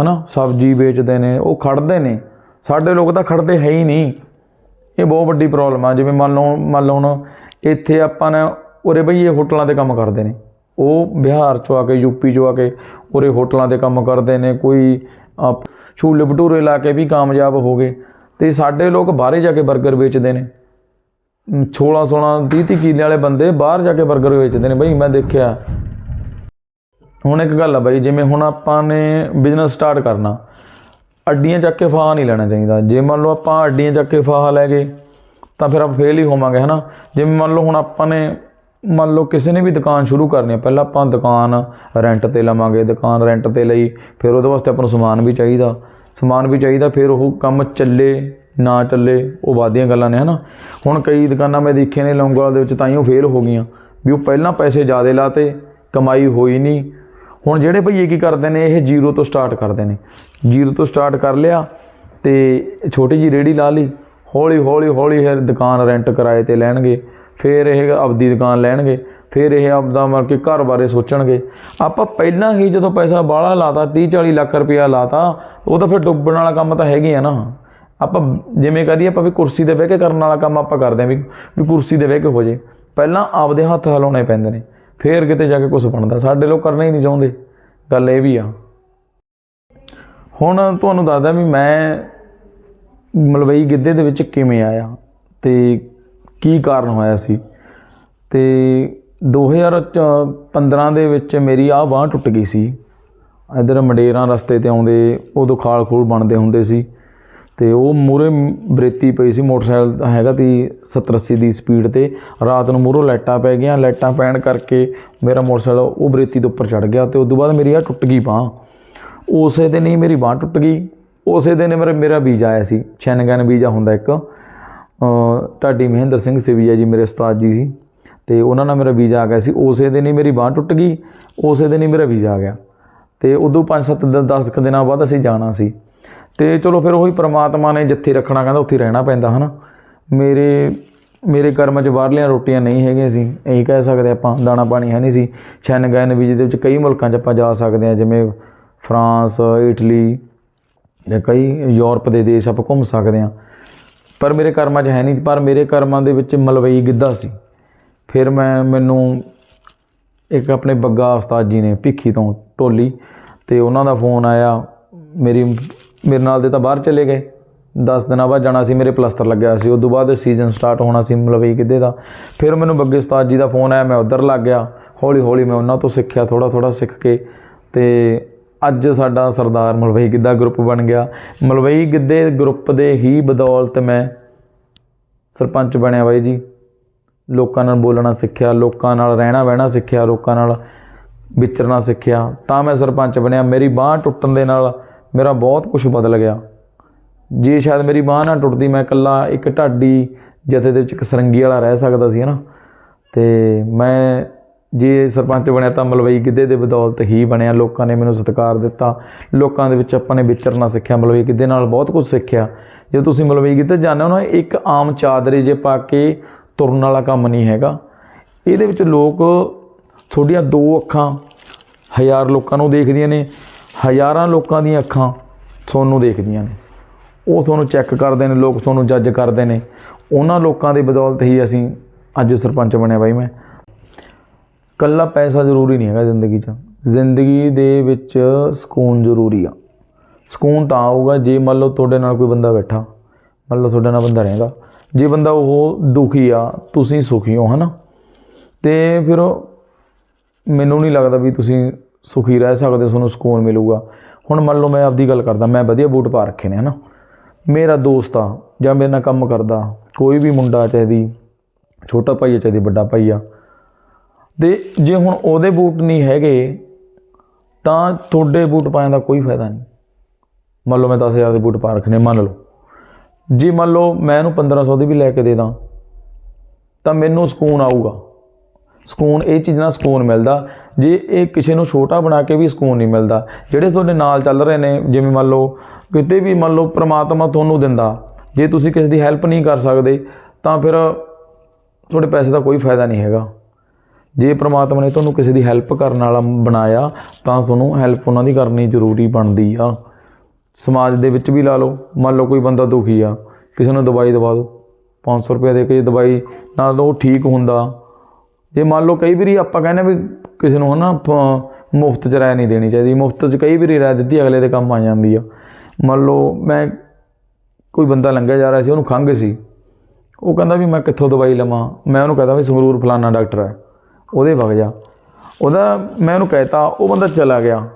ਹਨਾ? ਸਬਜ਼ੀ ਵੇਚਦੇ ਨੇ, ਉਹ ਖੜਦੇ ਨੇ। ਸਾਡੇ ਲੋਕ ਤਾਂ ਖੜਦੇ ਹੈ ਹੀ ਨਹੀਂ। ਇਹ ਬਹੁਤ ਵੱਡੀ ਪ੍ਰੋਬਲਮ ਆ। ਜਿਵੇਂ ਮੰਨ ਲਓ ਮੰਨ ਲਓ ਹੁਣ ਇੱਥੇ ਆਪਾਂ ਨੇ ਉਰੇ ਬਈ ਇਹ ਹੋਟਲਾਂ ਤੇ ਕੰਮ ਕਰਦੇ ਨੇ। ਉਹ ਬਿਹਾਰ ਚੋਂ ਆ ਕੇ ਯੂਪੀ ਚੋਂ ਆ ਕੇ ਉਰੇ ਹੋਟਲਾਂ ਤੇ ਕੰਮ ਕਰਦੇ ਨੇ। ਕੋਈ ਛੋਲੇ ਭਟੂਰੇ ਲਾ ਕੇ ਵੀ ਕਾਮਯਾਬ ਹੋ ਗਏ। ਤੇ ਸਾਡੇ ਲੋਕ ਬਾਹਰੇ ਜਾ ਕੇ 버ਗਰ ਵੇਚਦੇ ਨੇ। 16 16 30 30 ਕਿੱਲੇ ਵਾਲੇ ਬੰਦੇ ਬਾਹਰ ਜਾ ਕੇ 버ਗਰ ਵੇਚਦੇ ਨੇ। ਬਈ ਮੈਂ ਦੇਖਿਆ, ਹੁਣ ਇੱਕ ਗੱਲ ਆ ਬਾਈ, ਜਿਵੇਂ ਹੁਣ ਆਪਾਂ ਨੇ ਬਿਜ਼ਨਸ ਸਟਾਰਟ ਕਰਨਾ, ਅੱਡੀਆਂ ਚੱਕ ਕੇ ਫਾਹਾ ਨਹੀਂ ਲੈਣਾ ਚਾਹੀਦਾ। ਜੇ ਮੰਨ ਲਓ ਆਪਾਂ ਅੱਡੀਆਂ ਚੱਕ ਕੇ ਫਾਹਾ ਲੈ ਗਏ, ਤਾਂ ਫਿਰ ਆਪਾਂ ਫੇਲ ਹੀ ਹੋਵਾਂਗੇ, ਹਨਾ? ਜਿਵੇਂ ਮੰਨ ਲਓ ਹੁਣ ਆਪਾਂ ਨੇ ਮੰਨ ਲਓ ਕਿਸੇ ਨੇ ਵੀ ਦੁਕਾਨ ਸ਼ੁਰੂ ਕਰਨੀ ਹੈ ਪਹਿਲਾਂ ਆਪਾਂ ਦੁਕਾਨ ਰੈਂਟ ਤੇ ਲਵਾਂਗੇ, ਦੁਕਾਨ ਰੈਂਟ ਤੇ ਲਈ, ਫਿਰ ਉਹਦੇ ਵਾਸਤੇ ਆਪਾਂ ਨੂੰ ਸਮਾਨ ਵੀ ਚਾਹੀਦਾ। ਸਮਾਨ ਵੀ ਚਾਹੀਦਾ, ਫਿਰ ਉਹ ਕੰਮ ਚੱਲੇ, ਨਾ ਚੱਲੇ, ਉਹ ਵਾਦੀਆਂ ਗੱਲਾਂ ਨੇ, ਹਨਾ? ਹੁਣ ਕਈ ਦੁਕਾਨਾਂ ਮੈਂ ਦੇਖੀਆਂ ਨੇ ਲੌਂਗੋਵਾਲ ਦੇ ਵਿੱਚ ਤਾਂ ਹੀ ਉਹ ਫੇਲ ਹੋ ਗਈਆਂ, ਵੀ ਉਹ ਪਹਿਲਾਂ ਪੈਸੇ ਜ਼ਿਆਦਾ ਲਾਤੇ, ਕਮਾਈ ਹੋਈ ਨਹੀਂ। ਹੁਣ ਜਿਹੜੇ ਭਈਏ ਕੀ ਕਰਦੇ ਨੇ, ਇਹ ਜ਼ੀਰੋ ਤੋਂ ਸਟਾਰਟ ਕਰਦੇ ਨੇ। ਜ਼ੀਰੋ ਤੋਂ ਸਟਾਰਟ ਕਰ ਲਿਆ ਤੇ ਛੋਟੀ ਜੀ ਰੇੜੀ ਲਾ ਲਈ ਹੌਲੀ ਹੌਲੀ ਹੌਲੀ ਇਹ ਦੁਕਾਨ ਰੈਂਟ ਕਿਰਾਏ ਤੇ ਲੈਣਗੇ। ਫਿਰ ਇਹ ਆਪਦੀ ਦੁਕਾਨ ਲੈਣਗੇ, ਫਿਰ ਇਹ ਆਪਦਾ ਮਤਲਬ ਕਿ ਘਰ ਬਾਰੇ ਸੋਚਣਗੇ। ਆਪਾਂ ਪਹਿਲਾਂ ਹੀ ਜਦੋਂ ਪੈਸਾ ਬਾਹਲਾ ਲਾਤਾ 30 40 ਲੱਖ ਰੁਪਇਆ ਲਾਤਾ, ਉਹ ਤਾਂ ਫਿਰ ਡੁੱਬਣ ਵਾਲਾ ਕੰਮ ਤਾਂ ਹੈਗੇ ਆ ਨਾ। ਆਪਾਂ ਜਿਵੇਂ ਕਰੀਏ, ਆਪਾਂ ਵੀ ਕੁਰਸੀ ਤੇ ਬਹਿ ਕੇ ਕਰਨ ਵਾਲਾ ਕੰਮ ਆਪਾਂ ਕਰਦੇ ਆਂ ਵੀ ਵੀ ਕੁਰਸੀ ਤੇ ਬਹਿ ਕੇ ਹੋ ਜੇ। ਪਹਿਲਾਂ ਆਪਦੇ ਹੱਥ ਹਿਲਾਉਣੇ ਪੈਂਦੇ ਨੇ, ਫੇਰ ਕਿਤੇ ਜਾ ਕੇ ਕੁਝ ਬਣਦਾ। ਸਾਡੇ ਲੋਕ ਕਰਨਾ ਹੀ ਨਹੀਂ ਚਾਹੁੰਦੇ। ਗੱਲ ਇਹ ਵੀ ਆ। ਹੁਣ ਤੁਹਾਨੂੰ ਦੱਸਦਾ ਵੀ ਮੈਂ ਮਲਵਈ ਗਿੱਧੇ ਦੇ ਵਿੱਚ ਕਿਵੇਂ ਆਇਆ ਤੇ ਕੀ ਕਾਰਨ ਹੋਇਆ ਸੀ? ਤੇ 2015 ਦੇ ਵਿੱਚ ਮੇਰੀ ਆਹ ਬਾਂਹ ਟੁੱਟ ਗਈ ਸੀ। ਇਧਰ ਮੰਡੇਰਾਂ ਰਸਤੇ ਤੇ ਆਉਂਦੇ ਉਦੋਂ ਖਾਲ ਖੂਲ ਬਣਦੇ ਹੁੰਦੇ ਸੀ। ਤੇ ਉਹ ਮੂਰੇ ਬਰੇਤੀ ਪਈ ਸੀ ਮੋਟਰਸਾਈਕਲ ਹੈਗਾ ਤੀ 70 80 ਦੀ ਸਪੀਡ ਤੇ। ਰਾਤ ਨੂੰ ਮੂਹਰੋਂ ਲਾਈਟਾਂ ਪੈ ਗਈਆਂ, ਲਾਈਟਾਂ ਪੈਣ ਕਰਕੇ ਮੇਰਾ ਮੋਟਰਸਾਈਕਲ ਉਹ ਬਰੇਤੀ ਦੇ ਉੱਪਰ ਚੜ ਗਿਆ ਤੇ ਉਸ ਤੋਂ ਬਾਅਦ ਮੇਰੀ ਆ ਟੁੱਟ ਗਈ ਬਾਂਹ। ਉਸੇ ਦਿਨ ਹੀ ਮੇਰੀ ਬਾਂਹ ਟੁੱਟ ਗਈ। ਉਸੇ ਦਿਨ ਮੇਰੇ ਮੇਰਾ ਮੇਰਾ ਵੀਜ਼ਾ ਆਇਆ ਸੀ। ਸ਼ੈਨਗਨ ਵੀਜ਼ਾ ਹੁੰਦਾ ਇੱਕ। ਢਾਡੀ ਮਹਿੰਦਰ ਸਿੰਘ ਸਿਵੀਆ ਜੀ ਮੇਰੇ ਉਸਤਾਦ ਜੀ ਸੀ ਤੇ ਉਹਨਾਂ ਨਾਲ ਮੇਰਾ ਵੀਜ਼ਾ ਆ ਗਿਆ ਸੀ। ਉਸੇ ਦਿਨ ਹੀ ਮੇਰੀ ਬਾਂਹ ਟੁੱਟ ਗਈ। ਉਸੇ ਦਿਨ ਹੀ ਮੇਰਾ ਵੀਜ਼ਾ ਆ ਗਿਆ। ਤੇ ਉਦੋਂ 5-7 ਦਿਨ 10 ਕੁ ਦਿਨਾਂ ਬਾਅਦ ਅਸੀਂ ਜਾਣਾ ਸੀ। ਤੇ ਚਲੋ ਫਿਰ ਉਹੀ ਪ੍ਰਮਾਤਮਾ ਨੇ ਜਿੱਥੇ ਰੱਖਣਾ ਕਹਿੰਦਾ ਉੱਥੇ ਰਹਿਣਾ ਪੈਂਦਾ, ਹਨਾ? ਮੇਰੇ ਮੇਰੇ ਕਰਮ 'ਚ ਬਾਹਰਲੀਆਂ ਰੋਟੀਆਂ ਨਹੀਂ ਹੈਗੀਆਂ ਸੀ। ਇਹੀ ਕਹਿ ਸਕਦੇ ਆਪਾਂ, ਦਾਣਾ ਪਾਣੀ ਹੈ ਨਹੀਂ ਸੀ। ਛੈਨ ਗੈਨ ਵੀਜ਼ੇ ਦੇ ਵਿੱਚ ਕਈ ਮੁਲਕਾਂ 'ਚ ਆਪਾਂ ਜਾ ਸਕਦੇ ਹਾਂ, ਜਿਵੇਂ ਫਰਾਂਸ, ਇਟਲੀ ਜਾਂ ਕਈ ਯੂਰਪ ਦੇ ਦੇਸ਼ ਆਪਾਂ ਘੁੰਮ ਸਕਦੇ ਹਾਂ। ਪਰ ਮੇਰੇ ਕਰਮਾਂ 'ਚ ਹੈ ਨਹੀਂ, ਪਰ ਮੇਰੇ ਕਰਮਾਂ ਦੇ ਵਿੱਚ ਮਲਵਈ ਗਿੱਧਾ ਸੀ। ਫਿਰ ਮੈਂ, ਮੈਨੂੰ ਇੱਕ ਆਪਣੇ ਬੱਗਾ ਉਸਤਾਦ ਜੀ ਨੇ ਭਿੱਖੀ ਤੋਂ ਢੋਲੀ ਤੇ ਉਹਨਾਂ ਦਾ ਫੋਨ ਆਇਆ, ਮੇਰੀ, ਮੇਰੇ ਨਾਲ ਦੇ ਤਾਂ ਬਾਹਰ ਚਲੇ ਗਏ। 10 ਦਿਨਾਂ ਬਾਅਦ ਜਾਣਾ ਸੀ, ਮੇਰੇ ਪਲਸਤਰ ਲੱਗਿਆ ਸੀ। ਉਸ ਤੋਂ ਬਾਅਦ ਸੀਜ਼ਨ ਸਟਾਰਟ ਹੋਣਾ ਸੀ ਮਲਵਈ ਗਿੱਧੇ ਦਾ। ਫਿਰ ਮੈਨੂੰ ਬੱਗੇ ਉਸਤਾਦ ਜੀ ਦਾ ਫੋਨ ਆਇਆ, ਮੈਂ ਉੱਧਰ ਲੱਗ ਗਿਆ। ਹੌਲੀ ਹੌਲੀ ਮੈਂ ਉਹਨਾਂ ਤੋਂ ਸਿੱਖਿਆ ਥੋੜਾ ਥੋੜਾ ਸਿੱਖ ਕੇ ਤੇ ਅੱਜ ਸਾਡਾ ਸਰਦਾਰ ਮਲਵਈ ਗਿੱਧਾ ਗਰੁੱਪ ਬਣ ਗਿਆ। ਮਲਵਈ ਗਿੱਧੇ ਗਰੁੱਪ ਦੇ ਹੀ ਬਦੌਲਤ ਮੈਂ ਸਰਪੰਚ ਬਣਿਆ ਬਾਈ ਜੀ। ਲੋਕਾਂ ਨਾਲ ਬੋਲਣਾ ਸਿੱਖਿਆ, ਲੋਕਾਂ ਨਾਲ ਰਹਿਣਾ ਬਹਿਣਾ ਸਿੱਖਿਆ, ਲੋਕਾਂ ਨਾਲ ਵਿਚਰਨਾ ਸਿੱਖਿਆ। ਤਾਂ ਮੈਂ ਸਰਪੰਚ ਬਣਿਆ। ਮੇਰੀ ਬਾਹ ਟੁੱਟਣ ਦੇ ਨਾਲ ਮੇਰਾ ਬਹੁਤ ਕੁਝ ਬਦਲ ਗਿਆ। ਜੇ ਸ਼ਾਇਦ ਮੇਰੀ ਬਾਹ ਨਾ ਟੁੱਟਦੀ, ਮੈਂ ਇਕੱਲਾ ਇੱਕ ਢਾਡੀ ਜਥੇ ਦੇ ਵਿੱਚ ਇੱਕ ਸਰੰਗੀ ਵਾਲਾ ਰਹਿ ਸਕਦਾ ਸੀ ਹਨਾ। ਤੇ ਮੈਂ ਜੇ ਸਰਪੰਚ ਬਣਿਆ ਤਾਂ ਮਲਵਈ ਗਿੱਧੇ ਦੇ ਬਦੌਲਤ ਹੀ ਬਣਿਆ। ਲੋਕਾਂ ਨੇ ਮੈਨੂੰ ਸਤਿਕਾਰ ਦਿੱਤਾ। ਲੋਕਾਂ ਦੇ ਵਿੱਚ ਆਪਾਂ ਨੇ ਵਿਚਰਨਾ ਸਿੱਖਿਆ, ਮਲਵਈ ਗਿੱਧੇ ਨਾਲ ਬਹੁਤ ਕੁਝ ਸਿੱਖਿਆ। ਜੇ ਤੁਸੀਂ ਮਲਵਈ ਗਿੱਧੇ ਜਾਂਦੇ ਹੋ ਨਾ, ਇੱਕ ਆਮ ਚਾਦਰੇ ਜੇ ਪਾ ਕੇ ਤੁਰਨ ਵਾਲਾ ਕੰਮ ਨਹੀਂ ਹੈਗਾ। ਇਹਦੇ ਵਿੱਚ ਲੋਕ ਤੁਹਾਡੀਆਂ ਦੋ ਅੱਖਾਂ, ਹਜ਼ਾਰ ਲੋਕਾਂ ਨੂੰ ਦੇਖਦੀਆਂ ਨੇ, ਹਜ਼ਾਰਾਂ ਲੋਕਾਂ ਦੀਆਂ ਅੱਖਾਂ ਤੁਹਾਨੂੰ ਦੇਖਦੀਆਂ ਨੇ। ਉਹ ਤੁਹਾਨੂੰ ਚੈੱਕ ਕਰਦੇ ਨੇ, ਲੋਕ ਤੁਹਾਨੂੰ ਜੱਜ ਕਰਦੇ ਨੇ। ਉਹਨਾਂ ਲੋਕਾਂ ਦੀ ਬਦੌਲਤ ਹੀ ਅਸੀਂ ਅੱਜ ਸਰਪੰਚ ਬਣਿਆ ਬਾਈ ਮੈਂ। ਕੱਲਾ ਪੈਸਾ ਜ਼ਰੂਰੀ ਨਹੀਂ ਹੈਗਾ ਜ਼ਿੰਦਗੀ 'ਚ। ਜ਼ਿੰਦਗੀ ਦੇ ਵਿੱਚ ਸਕੂਨ ਜ਼ਰੂਰੀ ਆ। ਸਕੂਨ ਤਾਂ ਆਊਗਾ ਜੇ ਮੰਨ ਲਓ ਤੁਹਾਡੇ ਨਾਲ ਕੋਈ ਬੰਦਾ ਬੈਠਾ, ਮੰਨ ਲਓ ਤੁਹਾਡੇ ਨਾਲ ਬੰਦਾ ਰਹੇਗਾ। ਜੇ ਬੰਦਾ ਉਹ ਦੁਖੀ ਆ, ਤੁਸੀਂ ਸੁਖੀ ਹੋ, ਹਨਾ? ਤੇ ਫਿਰ ਮੈਨੂੰ ਨਹੀਂ ਲੱਗਦਾ ਵੀ ਤੁਸੀਂ ਸੁਖੀ ਰਹਿ ਸਕਦੇ, ਤੁਹਾਨੂੰ ਸਕੂਨ ਮਿਲੂਗਾ। ਹੁਣ ਮੰਨ ਲਓ ਮੈਂ ਆਪਦੀ ਗੱਲ ਕਰਦਾ, ਮੈਂ ਵਧੀਆ ਬੂਟ ਪਾ ਰੱਖੇ ਨੇ, ਹਨਾ? ਮੇਰਾ ਦੋਸਤ ਆ ਜਾਂ ਮੇਰੇ ਨਾਲ ਕੰਮ ਕਰਦਾ, ਕੋਈ ਵੀ ਮੁੰਡਾ ਚਾਹੀਦੀ ਛੋਟਾ ਭਾਈ ਆ ਚਾਹੀਦੀ ਵੱਡਾ ਭਾਈ ਆ ਤੇ ਜੇ ਹੁਣ ਉਹਦੇ ਬੂਟ ਨਹੀਂ ਹੈਗੇ, ਤਾਂ ਤੁਹਾਡੇ ਬੂਟ ਪਾਉਣ ਦਾ ਕੋਈ ਫਾਇਦਾ ਨਹੀਂ। ਮੰਨ ਲਓ ਮੈਂ 10000 ਦੇ ਬੂਟ ਪਾ ਰੱਖਨੇ ਮੰਨ ਲਓ। ਜੇ ਮੰਨ ਲਓ ਮੈਂ ਇਹਨੂੰ 1500 ਦੇ ਵੀ ਲੈ ਕੇ ਦੇ ਦਾਂ, ਤਾਂ ਮੈਨੂੰ ਸਕੂਨ ਆਊਗਾ। ਸਕੂਨ, ਇਹ ਚੀਜ਼ ਨਾਲ ਸਕੂਨ ਮਿਲਦਾ। ਜੇ ਇਹ ਕਿਸੇ ਨੂੰ ਛੋਟਾ ਬਣਾ ਕੇ ਵੀ ਸਕੂਨ ਨਹੀਂ ਮਿਲਦਾ, ਜਿਹੜੇ ਤੁਹਾਡੇ ਨਾਲ ਚੱਲ ਰਹੇ ਨੇ, ਜਿਵੇਂ ਮੰਨ ਲਓ ਕਿਤੇ ਵੀ ਮੰਨ ਲਓ ਪ੍ਰਮਾਤਮਾ ਤੁਹਾਨੂੰ ਦਿੰਦਾ, ਜੇ ਤੁਸੀਂ ਕਿਸੇ ਦੀ ਹੈਲਪ ਨਹੀਂ ਕਰ ਸਕਦੇ, ਤਾਂ ਫਿਰ ਤੁਹਾਡੇ ਪੈਸੇ ਦਾ ਕੋਈ ਫਾਇਦਾ ਨਹੀਂ ਹੈਗਾ। ਜੇ ਪ੍ਰਮਾਤਮਾ ਨੇ ਤੁਹਾਨੂੰ ਕਿਸੇ ਦੀ ਹੈਲਪ ਕਰਨ ਵਾਲਾ ਬਣਾਇਆ, ਤਾਂ ਤੁਹਾਨੂੰ ਹੈਲਪ ਉਹਨਾਂ ਦੀ ਕਰਨੀ ਜ਼ਰੂਰੀ ਬਣਦੀ ਆ। ਸਮਾਜ ਦੇ ਵਿੱਚ ਵੀ ਲਾ ਲਓ, ਮੰਨ ਲਓ ਕੋਈ ਬੰਦਾ ਦੁਖੀ ਆ, ਕਿਸੇ ਨੂੰ ਦਵਾਈ ਦਵਾ ਦਿਓ 500 ਰੁਪਏ ਦੇ ਕੇ ਦਵਾਈ ਨਾਲ ਉਹ ਠੀਕ ਹੁੰਦਾ। ਜੇ ਮੰਨ ਲਓ ਕਈ ਵਾਰੀ ਆਪਾਂ ਕਹਿੰਦੇ ਵੀ ਕਿਸੇ ਨੂੰ ਹਨਾ ਮੁਫਤ ਚ ਰਾਇ ਨਹੀਂ ਦੇਣੀ ਚਾਹੀਦੀ, ਮੁਫਤ ਚ ਕਈ ਵਾਰੀ ਰਾਇ ਦਿੱਤੀ, ਅਗਲੇ ਦੇ ਕੰਮ ਆ ਜਾਂਦੀ ਆ। ਮੰਨ ਲਓ ਮੈਂ ਕੋਈ ਬੰਦਾ ਲੰਘਿਆ ਜਾ ਰਿਹਾ ਸੀ, ਉਹਨੂੰ ਖੰਘ ਸੀ। ਉਹ ਕਹਿੰਦਾ ਵੀ ਮੈਂ ਕਿੱਥੋਂ ਦਵਾਈ ਲਵਾਂ? ਮੈਂ ਉਹਨੂੰ ਕਹਦਾ ਵੀ ਸੰਗਰੂਰ ਫਲਾਨਾ ਡਾਕਟਰ ਹੈ ਉਹਦੇ ਵਗ ਜਾ। ਉਹਦਾ ਮੈਂ ਉਹਨੂੰ ਕਹਿਤਾ, ਉਹ ਬੰਦਾ ਚਲਾ ਗਿਆ।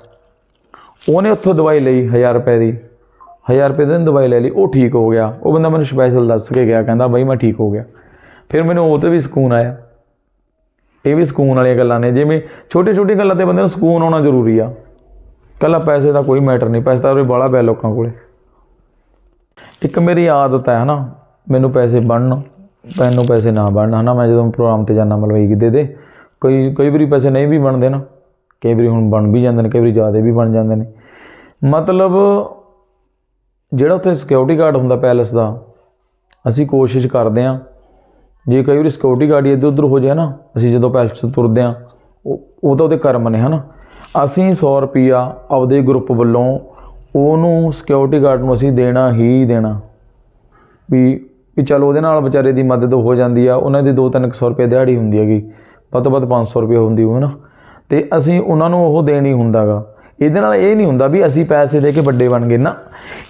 ਉਹਨੇ ਉੱਥੋਂ ਦਵਾਈ ਲਈ 1000 ਰੁਪਏ ਦੀ। 1000 ਰੁਪਏ ਦੀ ਦਵਾਈ ਲੈ ਲਈ, ਉਹ ਠੀਕ ਹੋ ਗਿਆ। ਉਹ ਬੰਦਾ ਮੈਨੂੰ ਸਪੈਸ਼ਲ ਦੱਸ ਕੇ ਗਿਆ, ਕਹਿੰਦਾ ਬਾਈ ਮੈਂ ਠੀਕ ਹੋ ਗਿਆ। ਫਿਰ ਮੈਨੂੰ ਉਹ ਤੇ ਵੀ ਸਕੂਨ ਆਇਆ। ਇਹ ਵੀ ਸਕੂਨ ਵਾਲੀਆਂ ਗੱਲਾਂ ਨੇ। ਜਿਵੇਂ ਛੋਟੀ ਛੋਟੀ ਗੱਲਾਂ ਤੇ ਬੰਦੇ ਨੂੰ ਸਕੂਨ ਆਉਣਾ ਜ਼ਰੂਰੀ ਆ। ਕੱਲਾ ਪੈਸੇ ਦਾ ਕੋਈ ਮੈਟਰ ਨਹੀਂ। ਪੈਸਾ ਤਾਂ ਉਰੇ ਬਾਲਾ ਪਿਆ ਲੋਕਾਂ ਕੋਲੇ। ਇੱਕ ਮੇਰੀ ਆਦਤ ਹੈ ਹਨਾ। ਮੈਨੂੰ ਪੈਸੇ ਬਣਨ ਮੈਨੂੰ ਪੈਸੇ ਨਾ ਬਣਨ। ਹਨਾ, ਮੈਂ ਜਦੋਂ ਪ੍ਰੋਗਰਾਮ ਤੇ ਜਾਣਾ ਮਲਵਈ ਗਿੱਧੇ ਦੇ ਕਈ ਕਈ ਵਾਰੀ ਪੈਸੇ ਨਹੀਂ ਵੀ ਬਣਦੇ ਨਾ, ਕਈ ਵਾਰੀ ਹੁਣ ਬਣ ਵੀ ਜਾਂਦੇ ਨੇ, ਕਈ ਵਾਰੀ ਜ਼ਿਆਦਾ ਵੀ ਬਣ ਜਾਂਦੇ ਨੇ। ਮਤਲਬ ਜਿਹੜਾ ਉੱਥੇ ਸਿਕਿਉਰਿਟੀ ਗਾਰਡ ਹੁੰਦਾ ਪੈਲਸ ਦਾ, ਅਸੀਂ ਕੋਸ਼ਿਸ਼ ਕਰਦੇ ਹਾਂ, ਜੇ ਕਈ ਵਾਰੀ ਸਿਕਿਉਰਿਟੀ ਗਾਰਡ ਇੱਧਰ ਉੱਧਰ ਹੋ ਜਾਏ ਨਾ, ਅਸੀਂ ਜਦੋਂ ਪੈਲਸ 'ਚ ਤੁਰਦੇ ਹਾਂ, ਉਹ ਉਹ ਤਾਂ ਉਹਦੇ ਕਰਮ ਨੇ, ਹਨਾ। ਅਸੀਂ 100 ਰੁਪਿਆ ਆਪਦੇ ਗਰੁੱਪ ਵੱਲੋਂ ਉਹਨੂੰ ਸਿਕਿਉਰਿਟੀ ਗਾਰਡ ਨੂੰ ਅਸੀਂ ਦੇਣਾ ਹੀ ਦੇਣਾ। ਵੀ ਵੀ ਚਲ ਉਹਦੇ ਨਾਲ ਵਿਚਾਰੇ ਦੀ ਮਦਦ ਹੋ ਜਾਂਦੀ ਆ, ਉਹਨਾਂ ਦੀ 2-300 ਰੁਪਏ ਦਿਹਾੜੀ ਹੁੰਦੀ ਹੈਗੀ। ਵੱਧ ਤੋਂ ਵੱਧ 500 ਰੁਪਏ ਹੁੰਦੀ ਹੋਵੇ ਨਾ, ਤੇ ਅਸੀਂ ਉਹਨਾਂ ਨੂੰ ਉਹ ਦੇਣੀ ਹੁੰਦਾਗਾ। ਇਹਦੇ ਨਾਲ ਇਹ ਨਹੀਂ ਹੁੰਦਾ ਵੀ ਅਸੀਂ ਪੈਸੇ ਦੇ ਕੇ ਵੱਡੇ ਬਣ ਗਏ ਨਾ।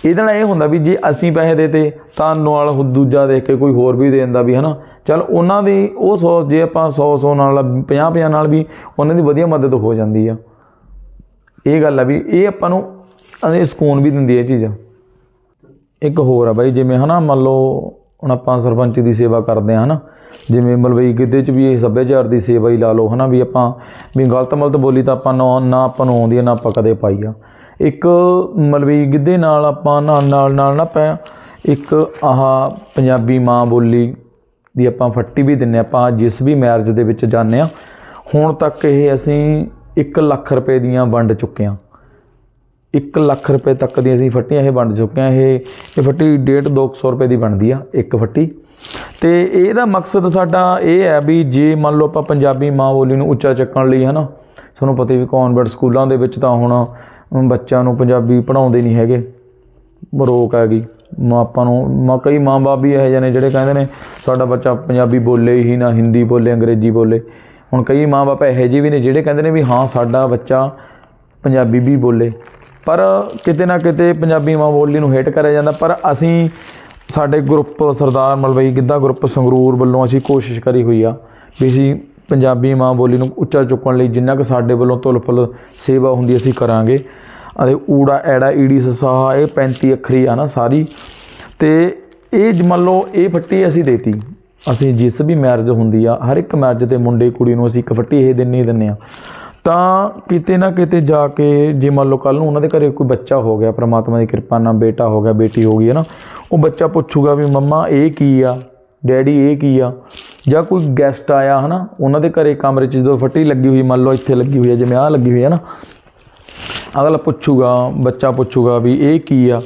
ਇਹਦੇ ਨਾਲ ਇਹ ਹੁੰਦਾ ਵੀ ਜੇ ਅਸੀਂ ਪੈਸੇ ਦੇਤੇ, ਤਾਂ ਨਾਲ ਦੂਜਾ ਦੇਖ ਕੇ ਕੋਈ ਹੋਰ ਵੀ ਦੇ ਦਿੰਦਾ ਵੀ, ਹਨਾ। ਚਲ ਉਹਨਾਂ ਦੀ ਉਹ 100 ਜੇ ਆਪਾਂ 100 100 ਨਾਲ 50 50 ਨਾਲ ਵੀ ਉਹਨਾਂ ਦੀ ਵਧੀਆ ਮਦਦ ਹੋ ਜਾਂਦੀ ਆ। ਇਹ ਗੱਲ ਆ ਵੀ ਇਹ ਆਪਾਂ ਨੂੰ ਇਹ ਸਕੂਨ ਵੀ ਦਿੰਦੀ ਹੈ ਇਹ ਚੀਜ਼। ਇੱਕ ਹੋਰ ਆ ਬਾਈ, ਜਿਵੇਂ, ਹਨਾ, ਮੰਨ ਲਓ ਹੁਣ ਆਪਾਂ ਸਰਪੰਚ ਦੀ ਸੇਵਾ ਕਰਦੇ ਹਾਂ ਹਨਾ ਜਿਵੇਂ ਮਲਵਈ ਗਿੱਧੇ 'ਚ ਵੀ ਇਹ ਸੱਭਿਆਚਾਰ ਦੀ ਸੇਵਾ ਹੀ ਲਾ ਲਓ, ਹਨਾ, ਵੀ ਆਪਾਂ, ਵੀ ਗਲਤ ਮਲਤ ਬੋਲੀ ਤਾਂ ਆਪਾਂ ਨਾ ਨਾ ਆਪਾਂ ਨੂੰ ਆਉਂਦੀ ਹੈ, ਨਾ ਆਪਾਂ ਕਦੇ ਪਾਈ ਆ। ਇੱਕ ਮਲਵਈ ਗਿੱਧੇ ਨਾਲ ਆਪਾਂ ਨਾਲ ਨਾਲ ਨਾਲ ਨਾ ਪੈ ਇੱਕ ਆਹ ਪੰਜਾਬੀ ਮਾਂ ਬੋਲੀ ਦੀ ਆਪਾਂ ਫੱਟੀ ਵੀ ਦਿੰਨੇ ਆਪਾਂ ਜਿਸ ਵੀ ਮੈਰਿਜ ਦੇ ਵਿੱਚ ਜਾਂਦੇ ਆ ਹੁਣ ਤੱਕ ਇਹ ਅਸੀਂ 1 ਲੱਖ ਰੁਪਏ ਦੀਆਂ ਵੰਡ ਚੁੱਕੇ ਹਾਂ। 1 ਲੱਖ ਰੁਪਏ ਤੱਕ ਦੀ ਅਸੀਂ ਫੱਟੀਆਂ ਇਹ ਵੰਡ ਚੁੱਕੇ ਹਾਂ। ਇਹ ਇਹ ਫੱਟੀ 1.5 200 ਰੁਪਏ ਦੀ ਬਣਦੀ ਆ, ਇੱਕ ਫੱਟੀ। ਤੇ ਇਹਦਾ ਮਕਸਦ ਸਾਡਾ ਇਹ ਹੈ ਵੀ ਜੇ ਮੰਨ ਲਓ ਆਪਾਂ ਪੰਜਾਬੀ ਮਾਂ ਬੋਲੀ ਨੂੰ ਉੱਚਾ ਚੱਕਣ ਲਈ ਹਨਾ, ਤੁਹਾਨੂੰ ਪਤਾ ਵੀ ਕਨਵੈਂਟ ਸਕੂਲਾਂ ਦੇ ਵਿੱਚ ਤਾਂ ਹੁਣ ਬੱਚਿਆਂ ਨੂੰ ਪੰਜਾਬੀ ਪੜ੍ਹਾਉਂਦੇ ਨਹੀਂ ਹੈਗੇ। ਰੋਕ ਹੈਗੀ ਮਾਂ ਆਪਾਂ ਨੂੰ ਮਾਂ ਕਈ ਮਾਂ-ਬਾਪ ਵੀ ਇਹੋ ਜਿਹੇ ਨੇ ਜਿਹੜੇ ਕਹਿੰਦੇ ਨੇ, ਸਾਡਾ ਬੱਚਾ ਪੰਜਾਬੀ ਬੋਲੇ ਹੀ ਨਾ, ਹਿੰਦੀ ਬੋਲੇ, ਅੰਗਰੇਜ਼ੀ ਬੋਲੇ। ਹੁਣ ਕਈ ਮਾਂ-ਬਾਪ ਇਹੋ ਜਿਹੇ ਵੀ ਨੇ ਜਿਹੜੇ ਕਹਿੰਦੇ ਨੇ ਵੀ ਹਾਂ, ਸਾਡਾ ਬੱਚਾ ਪੰਜਾਬੀ ਵੀ ਬੋਲੇ। ਪਰ ਕਿਤੇ ਨਾ ਕਿਤੇ ਪੰਜਾਬੀ ਮਾਂ ਬੋਲੀ ਨੂੰ ਹੇਟ ਕਰਿਆ ਜਾਂਦਾ। ਪਰ ਅਸੀਂ ਸਾਡੇ ਗਰੁੱਪ ਸਰਦਾਰ ਮਲਵਈ ਗਿੱਧਾ ਗਰੁੱਪ ਸੰਗਰੂਰ ਵੱਲੋਂ ਅਸੀਂ ਕੋਸ਼ਿਸ਼ ਕਰੀ ਹੋਈ ਆ ਵੀ ਅਸੀਂ ਪੰਜਾਬੀ ਮਾਂ ਬੋਲੀ ਨੂੰ ਉੱਚਾ ਚੁੱਕਣ ਲਈ ਜਿੰਨਾ ਕੁ ਸਾਡੇ ਵੱਲੋਂ ਤੁਲਫੁਲ ਸੇਵਾ ਹੁੰਦੀ ਅਸੀਂ ਕਰਾਂਗੇ। ਅਤੇ ਊੜਾ, ਐੜਾ, ਈੜੀ, ਸਸਾਹ, ਇਹ 35 ਅੱਖਰੀ ਆ ਨਾ ਸਾਰੀ। ਤੇ ਇਹ ਮੰਨ ਲਓ ਇਹ ਫੱਟੀ ਅਸੀਂ ਦੇਤੀ। ਅਸੀਂ ਜਿਸ ਵੀ ਮੈਰਿਜ ਹੁੰਦੀ ਆ, ਹਰ ਇੱਕ ਮੈਰਿਜ ਤੇ ਮੁੰਡੇ, ਕੁੜੀ ਨੂੰ ਅਸੀਂ ਇੱਕ ਫੱਟੀ ਇਹ ਦਿੰਨੇ ਹੀ ਦਿੰਨੇ ਆ। ਤਾਂ ਕਿਤੇ ਨਾ ਕਿਤੇ ਜਾ ਕੇ ਜੇ ਮੰਨ ਲਓ ਕੱਲ ਨੂੰ ਉਹਨਾਂ ਦੇ ਘਰੇ ਕੋਈ ਬੱਚਾ ਹੋ ਗਿਆ, ਪ੍ਰਮਾਤਮਾ ਦੀ ਕਿਰਪਾ ਨਾਲ ਬੇਟਾ ਹੋ ਗਿਆ, ਬੇਟੀ ਹੋ ਗਈ ਹੈ ਨਾ, ਉਹ ਬੱਚਾ ਪੁੱਛੂਗਾ ਵੀ ਮੰਮਾ ਇਹ ਕੀ ਆ, ਡੈਡੀ ਇਹ ਕੀ ਆ? ਜਾਂ ਕੋਈ ਗੈਸਟ ਆਇਆ ਹਨਾ, ਉਹਨਾਂ ਦੇ ਘਰੇ ਕਮਰੇ 'ਚ ਜਦੋਂ ਫੱਟੀ ਲੱਗੀ ਹੋਈ, ਮੰਨ ਲਓ ਇੱਥੇ ਲੱਗੀ ਹੋਈ ਹੈ ਜਿਵੇਂ ਆਹ ਲੱਗੀ ਹੋਈ ਹੈ ਨਾ, ਅਗਲਾ ਪੁੱਛੂਗਾ, ਬੱਚਾ ਪੁੱਛੂਗਾ ਵੀ ਇਹ ਕੀ ਆ?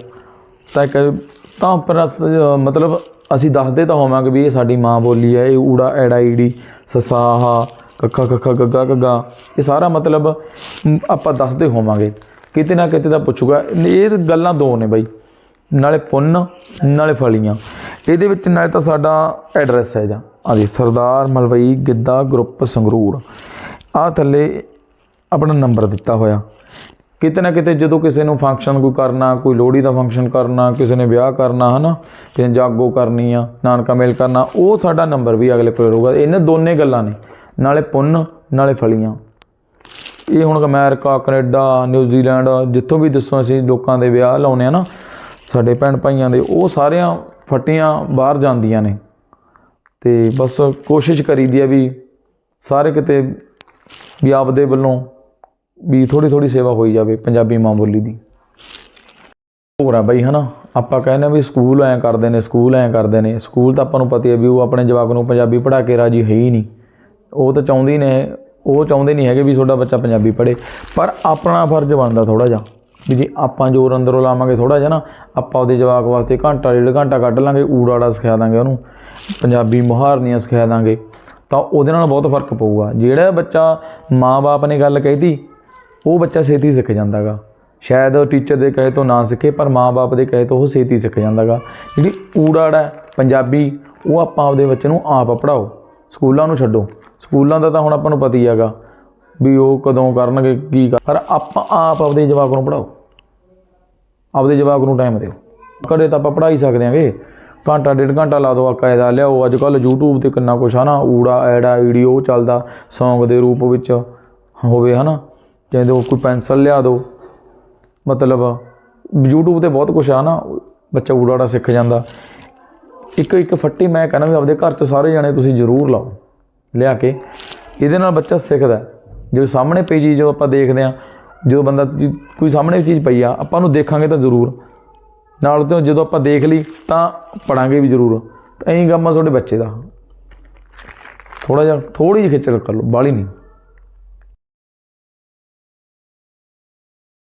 ਤਾਂ ਇੱਕ ਤਾਂ ਪਰ ਅਸ- ਮਤਲਬ ਅਸੀਂ ਦੱਸਦੇ ਤਾਂ ਹੋਵਾਂਗੇ ਵੀ ਇਹ ਸਾਡੀ ਮਾਂ ਬੋਲੀ ਹੈ ਇਹ ਊੜਾ ਐੜਾ ਈੜੀ, ਸਸਾਹਾ ਕੱਖਾ ਕੱਖਾ ਗੱਗਾ ਗੱਗਾ ਇਹ ਸਾਰਾ ਮਤਲਬ ਆਪਾਂ ਦੱਸਦੇ ਹੋਵਾਂਗੇ। ਕਿਤੇ ਨਾ ਕਿਤੇ ਤਾਂ ਪੁੱਛੂਗਾ। ਇਹ ਗੱਲਾਂ ਦੋ ਨੇ ਬਾਈ। ਨਾਲੇ ਪੁੰਨ, ਨਾਲੇ ਫਲੀਆਂ। ਇਹਦੇ ਵਿੱਚ ਨਾਲੇ ਤਾਂ ਸਾਡਾ ਐਡਰੈਸ ਹੈ ਜਾਂ। ਆਦੀ ਸਰਦਾਰ ਮਲਵਈ ਗਿੱਧਾ ਗਰੁੱਪ ਸੰਗਰੂਰ। ਆ ਥੱਲੇ ਆਪਣਾ ਨੰਬਰ ਦਿੱਤਾ ਹੋਇਆ। ਕਿਤੇ ਨਾ ਕਿਤੇ ਜਦੋਂ ਕਿਸੇ ਨੂੰ ਫੰਕਸ਼ਨ ਕੋਈ ਕਰਨਾ, ਕੋਈ ਲੋਹੜੀ ਦਾ ਫੰਕਸ਼ਨ ਕਰਨਾ, ਕਿਸੇ ਨੇ ਵਿਆਹ ਕਰਨਾ, ਹਨਾ ਕਿਸੇ ਨੇ ਜਾਗੋ ਕਰਨੀ ਆ, ਨਾਨਕਾ ਮੇਲ ਕਰਨਾ, ਉਹ ਸਾਡਾ ਨੰਬਰ ਵੀ ਅਗਲੇ ਕੋਲ ਰਹੂਗਾ। ਇਹਨਾਂ ਦੋਨੇ ਗੱਲਾਂ ਨੇ। ਨਾਲੇ ਪੁੰਨ, ਨਾਲੇ ਫਲੀਆਂ। ਇਹ ਹੁਣ ਅਮਰੀਕਾ, ਕੈਨੇਡਾ ਨਿਊਜ਼ੀਲੈਂਡ ਜਿੱਥੋਂ ਵੀ ਦੱਸੋ ਅਸੀਂ ਲੋਕਾਂ ਦੇ ਵਿਆਹ ਲਾਉਨੇ ਆ ਨਾ, ਸਾਡੇ ਭੈਣ ਭਾਈਆਂ ਦੇ, ਉਹ ਸਾਰਿਆਂ ਫਟੀਆਂ ਬਾਹਰ ਜਾਂਦੀਆਂ ਨੇ। ਤੇ ਬਸ ਕੋਸ਼ਿਸ਼ ਕਰੀਦੀ ਆ ਵੀ ਸਾਰੇ ਕਿਤੇ ਵੀ ਆਪਦੇ ਵੱਲੋਂ ਵੀ ਥੋੜੀ ਥੋੜੀ ਸੇਵਾ ਹੋਈ ਜਾਵੇ ਪੰਜਾਬੀ ਮਾਂ ਬੋਲੀ ਦੀ। ਹੋਰ ਆ ਬਈ ਹਨਾ, ਆਪਾਂ ਕਹਿੰਦੇ ਆ ਵੀ ਸਕੂਲ ਐਂ ਕਰਦੇ ਨੇ, ਸਕੂਲ ਐਂ ਕਰਦੇ ਨੇ। ਸਕੂਲ ਤਾਂ ਆਪਾਂ ਨੂੰ ਪਤਾ ਹੈ ਵੀ ਉਹ ਆਪਣੇ ਜਵਾਕ ਨੂੰ ਪੰਜਾਬੀ ਪੜ੍ਹਾ ਕੇ ਰਾਜੀ ਹੈ ਹੀ ਨਹੀਂ। ਉਹ ਤਾਂ ਚਾਹੁੰਦੇ ਹੀ ਨੇ, ਉਹ ਚਾਹੁੰਦੇ ਨਹੀਂ ਹੈਗੇ ਵੀ ਤੁਹਾਡਾ ਬੱਚਾ ਪੰਜਾਬੀ ਪੜ੍ਹੇ, ਪਰ ਆਪਣਾ ਫਰਜ਼ ਬਣਦਾ ਥੋੜਾ ਜਿਹਾ, ਵੀ ਜੇ ਆਪਾਂ ਜੋਰ ਅੰਦਰੋਂ ਲਾਵਾਂਗੇ ਥੋੜਾ ਜਿਹਾ ਨਾ, ਆਪਾਂ ਉਹਦੇ ਜਵਾਕ ਵਾਸਤੇ ਘੰਟਾ ਡੇਢ ਘੰਟਾ ਕੱਢ ਲਾਂਗੇ ਊੜਾੜਾ ਸਿਖਾ ਦਾਂਗੇ ਉਹਨੂੰ, ਪੰਜਾਬੀ ਮੁਹਾਰਨੀਆਂ ਸਿਖਾ ਦਾਂਗੇ, ਤਾਂ ਉਹਦੇ ਨਾਲ ਬਹੁਤ ਫ਼ਰਕ ਪਊਗਾ। ਜਿਹੜਾ ਬੱਚਾ ਮਾਂ-ਬਾਪ ਨੇ ਗੱਲ ਕਹਿਤੀ, ਉਹ ਬੱਚਾ ਛੇਤੀ ਸਿੱਖ ਜਾਂਦਾਗਾ। ਸ਼ਾਇਦ ਟੀਚਰ ਦੇ ਕਹੇ ਤੋਂ ਨਾ ਸਿੱਖੇ, ਪਰ ਮਾਂ-ਬਾਪ ਦੇ ਕਹੇ ਤੋਂ ਉਹ ਛੇਤੀ ਸਿੱਖ ਜਾਂਦਾਗਾ। ਜਿਹੜੀ ਊੜਾੜਾ ਪੰਜਾਬੀ, ਉਹ ਆਪਾਂ ਆਪਦੇ ਬੱਚੇ ਨੂੰ ਆਪ ਪੜਾਓ ਸਕੂਲਾਂ ਨੂੰ ਛੱਡੋ। ਸਕੂਲਾਂ ਦਾ ਤਾਂ ਹੁਣ ਆਪਾਂ ਨੂੰ ਪਤਾ ਹੀ ਹੈਗਾ ਵੀ ਉਹ ਕਦੋਂ ਕਰਨਗੇ, ਕੀ ਕਰ ਪਰ ਆਪਾਂ ਆਪ ਆਪਦੇ ਜਵਾਕ ਨੂੰ ਪੜਾਓ ਆਪਦੇ ਜਵਾਕ ਨੂੰ ਟਾਈਮ ਦਿਓ। ਕਦੇ ਤਾਂ ਆਪਾਂ ਪੜ੍ਹਾ ਹੀ ਸਕਦੇ ਆਂਗੇ ਘੰਟਾ, ਡੇਢ ਘੰਟਾ ਲਾ ਦਿਓ ਕਾਇਦਾ ਲਿਆਓ। ਅੱਜ ਕੱਲ YouTube ਤੇ ਕਿੰਨਾ ਕੁਛ ਆ ਨਾ, ਊੜਾ, ਐੜਾ ਈੜੀ ਚੱਲਦਾ Song ਦੇ ਰੂਪ ਵਿੱਚ ਹੋਵੇ ਹਨਾ। ਚਾਹੇ ਉਹ ਕੋਈ ਪੈਨਸਲ ਲਿਆ ਦਿਓ। ਮਤਲਬ YouTube ਤੇ ਬਹੁਤ ਕੁਛ ਆ ਨਾ, ਬੱਚਾ ਊੜਾ ਸਿੱਖ ਜਾਂਦਾ। ਇੱਕ ਇੱਕ ਫੱਟੀ ਮੈਂ ਕਹਿੰਦਾ ਵੀ ਆਪਦੇ ਘਰ 'ਚ ਸਾਰੇ ਜਾਣੇ ਤੁਸੀਂ ਜ਼ਰੂਰ ਲਾਓ। ਲਿਆ ਕੇ, ਇਹਦੇ ਨਾਲ ਬੱਚਾ ਸਿੱਖਦਾ ਹੈ। ਜੋ ਸਾਹਮਣੇ ਪਈ ਚੀਜ਼ ਜਦੋਂ ਆਪਾਂ ਦੇਖਦੇ ਆ ਜਦੋਂ ਬੰਦਾ ਕੋਈ ਸਾਹਮਣੇ ਚੀਜ਼ ਪਈ ਆ, ਆਪਾਂ ਨੂੰ ਦੇਖਾਂਗੇ ਤਾਂ ਜ਼ਰੂਰ। ਨਾਲ ਤੋਂ ਜਦੋਂ ਆਪਾਂ ਦੇਖ ਲਈ, ਤਾਂ ਪੜਾਂਗੇ ਵੀ ਜ਼ਰੂਰ। ਤਾਂ ਐਂ ਕੰਮ ਆ ਤੁਹਾਡੇ ਬੱਚੇ ਦਾ। ਥੋੜਾ ਜਿਹਾ ਥੋੜੀ ਜਿਹੀ ਖਿੱਚ ਕਰ ਲਓ, ਬਾਲੀ ਨਹੀਂ।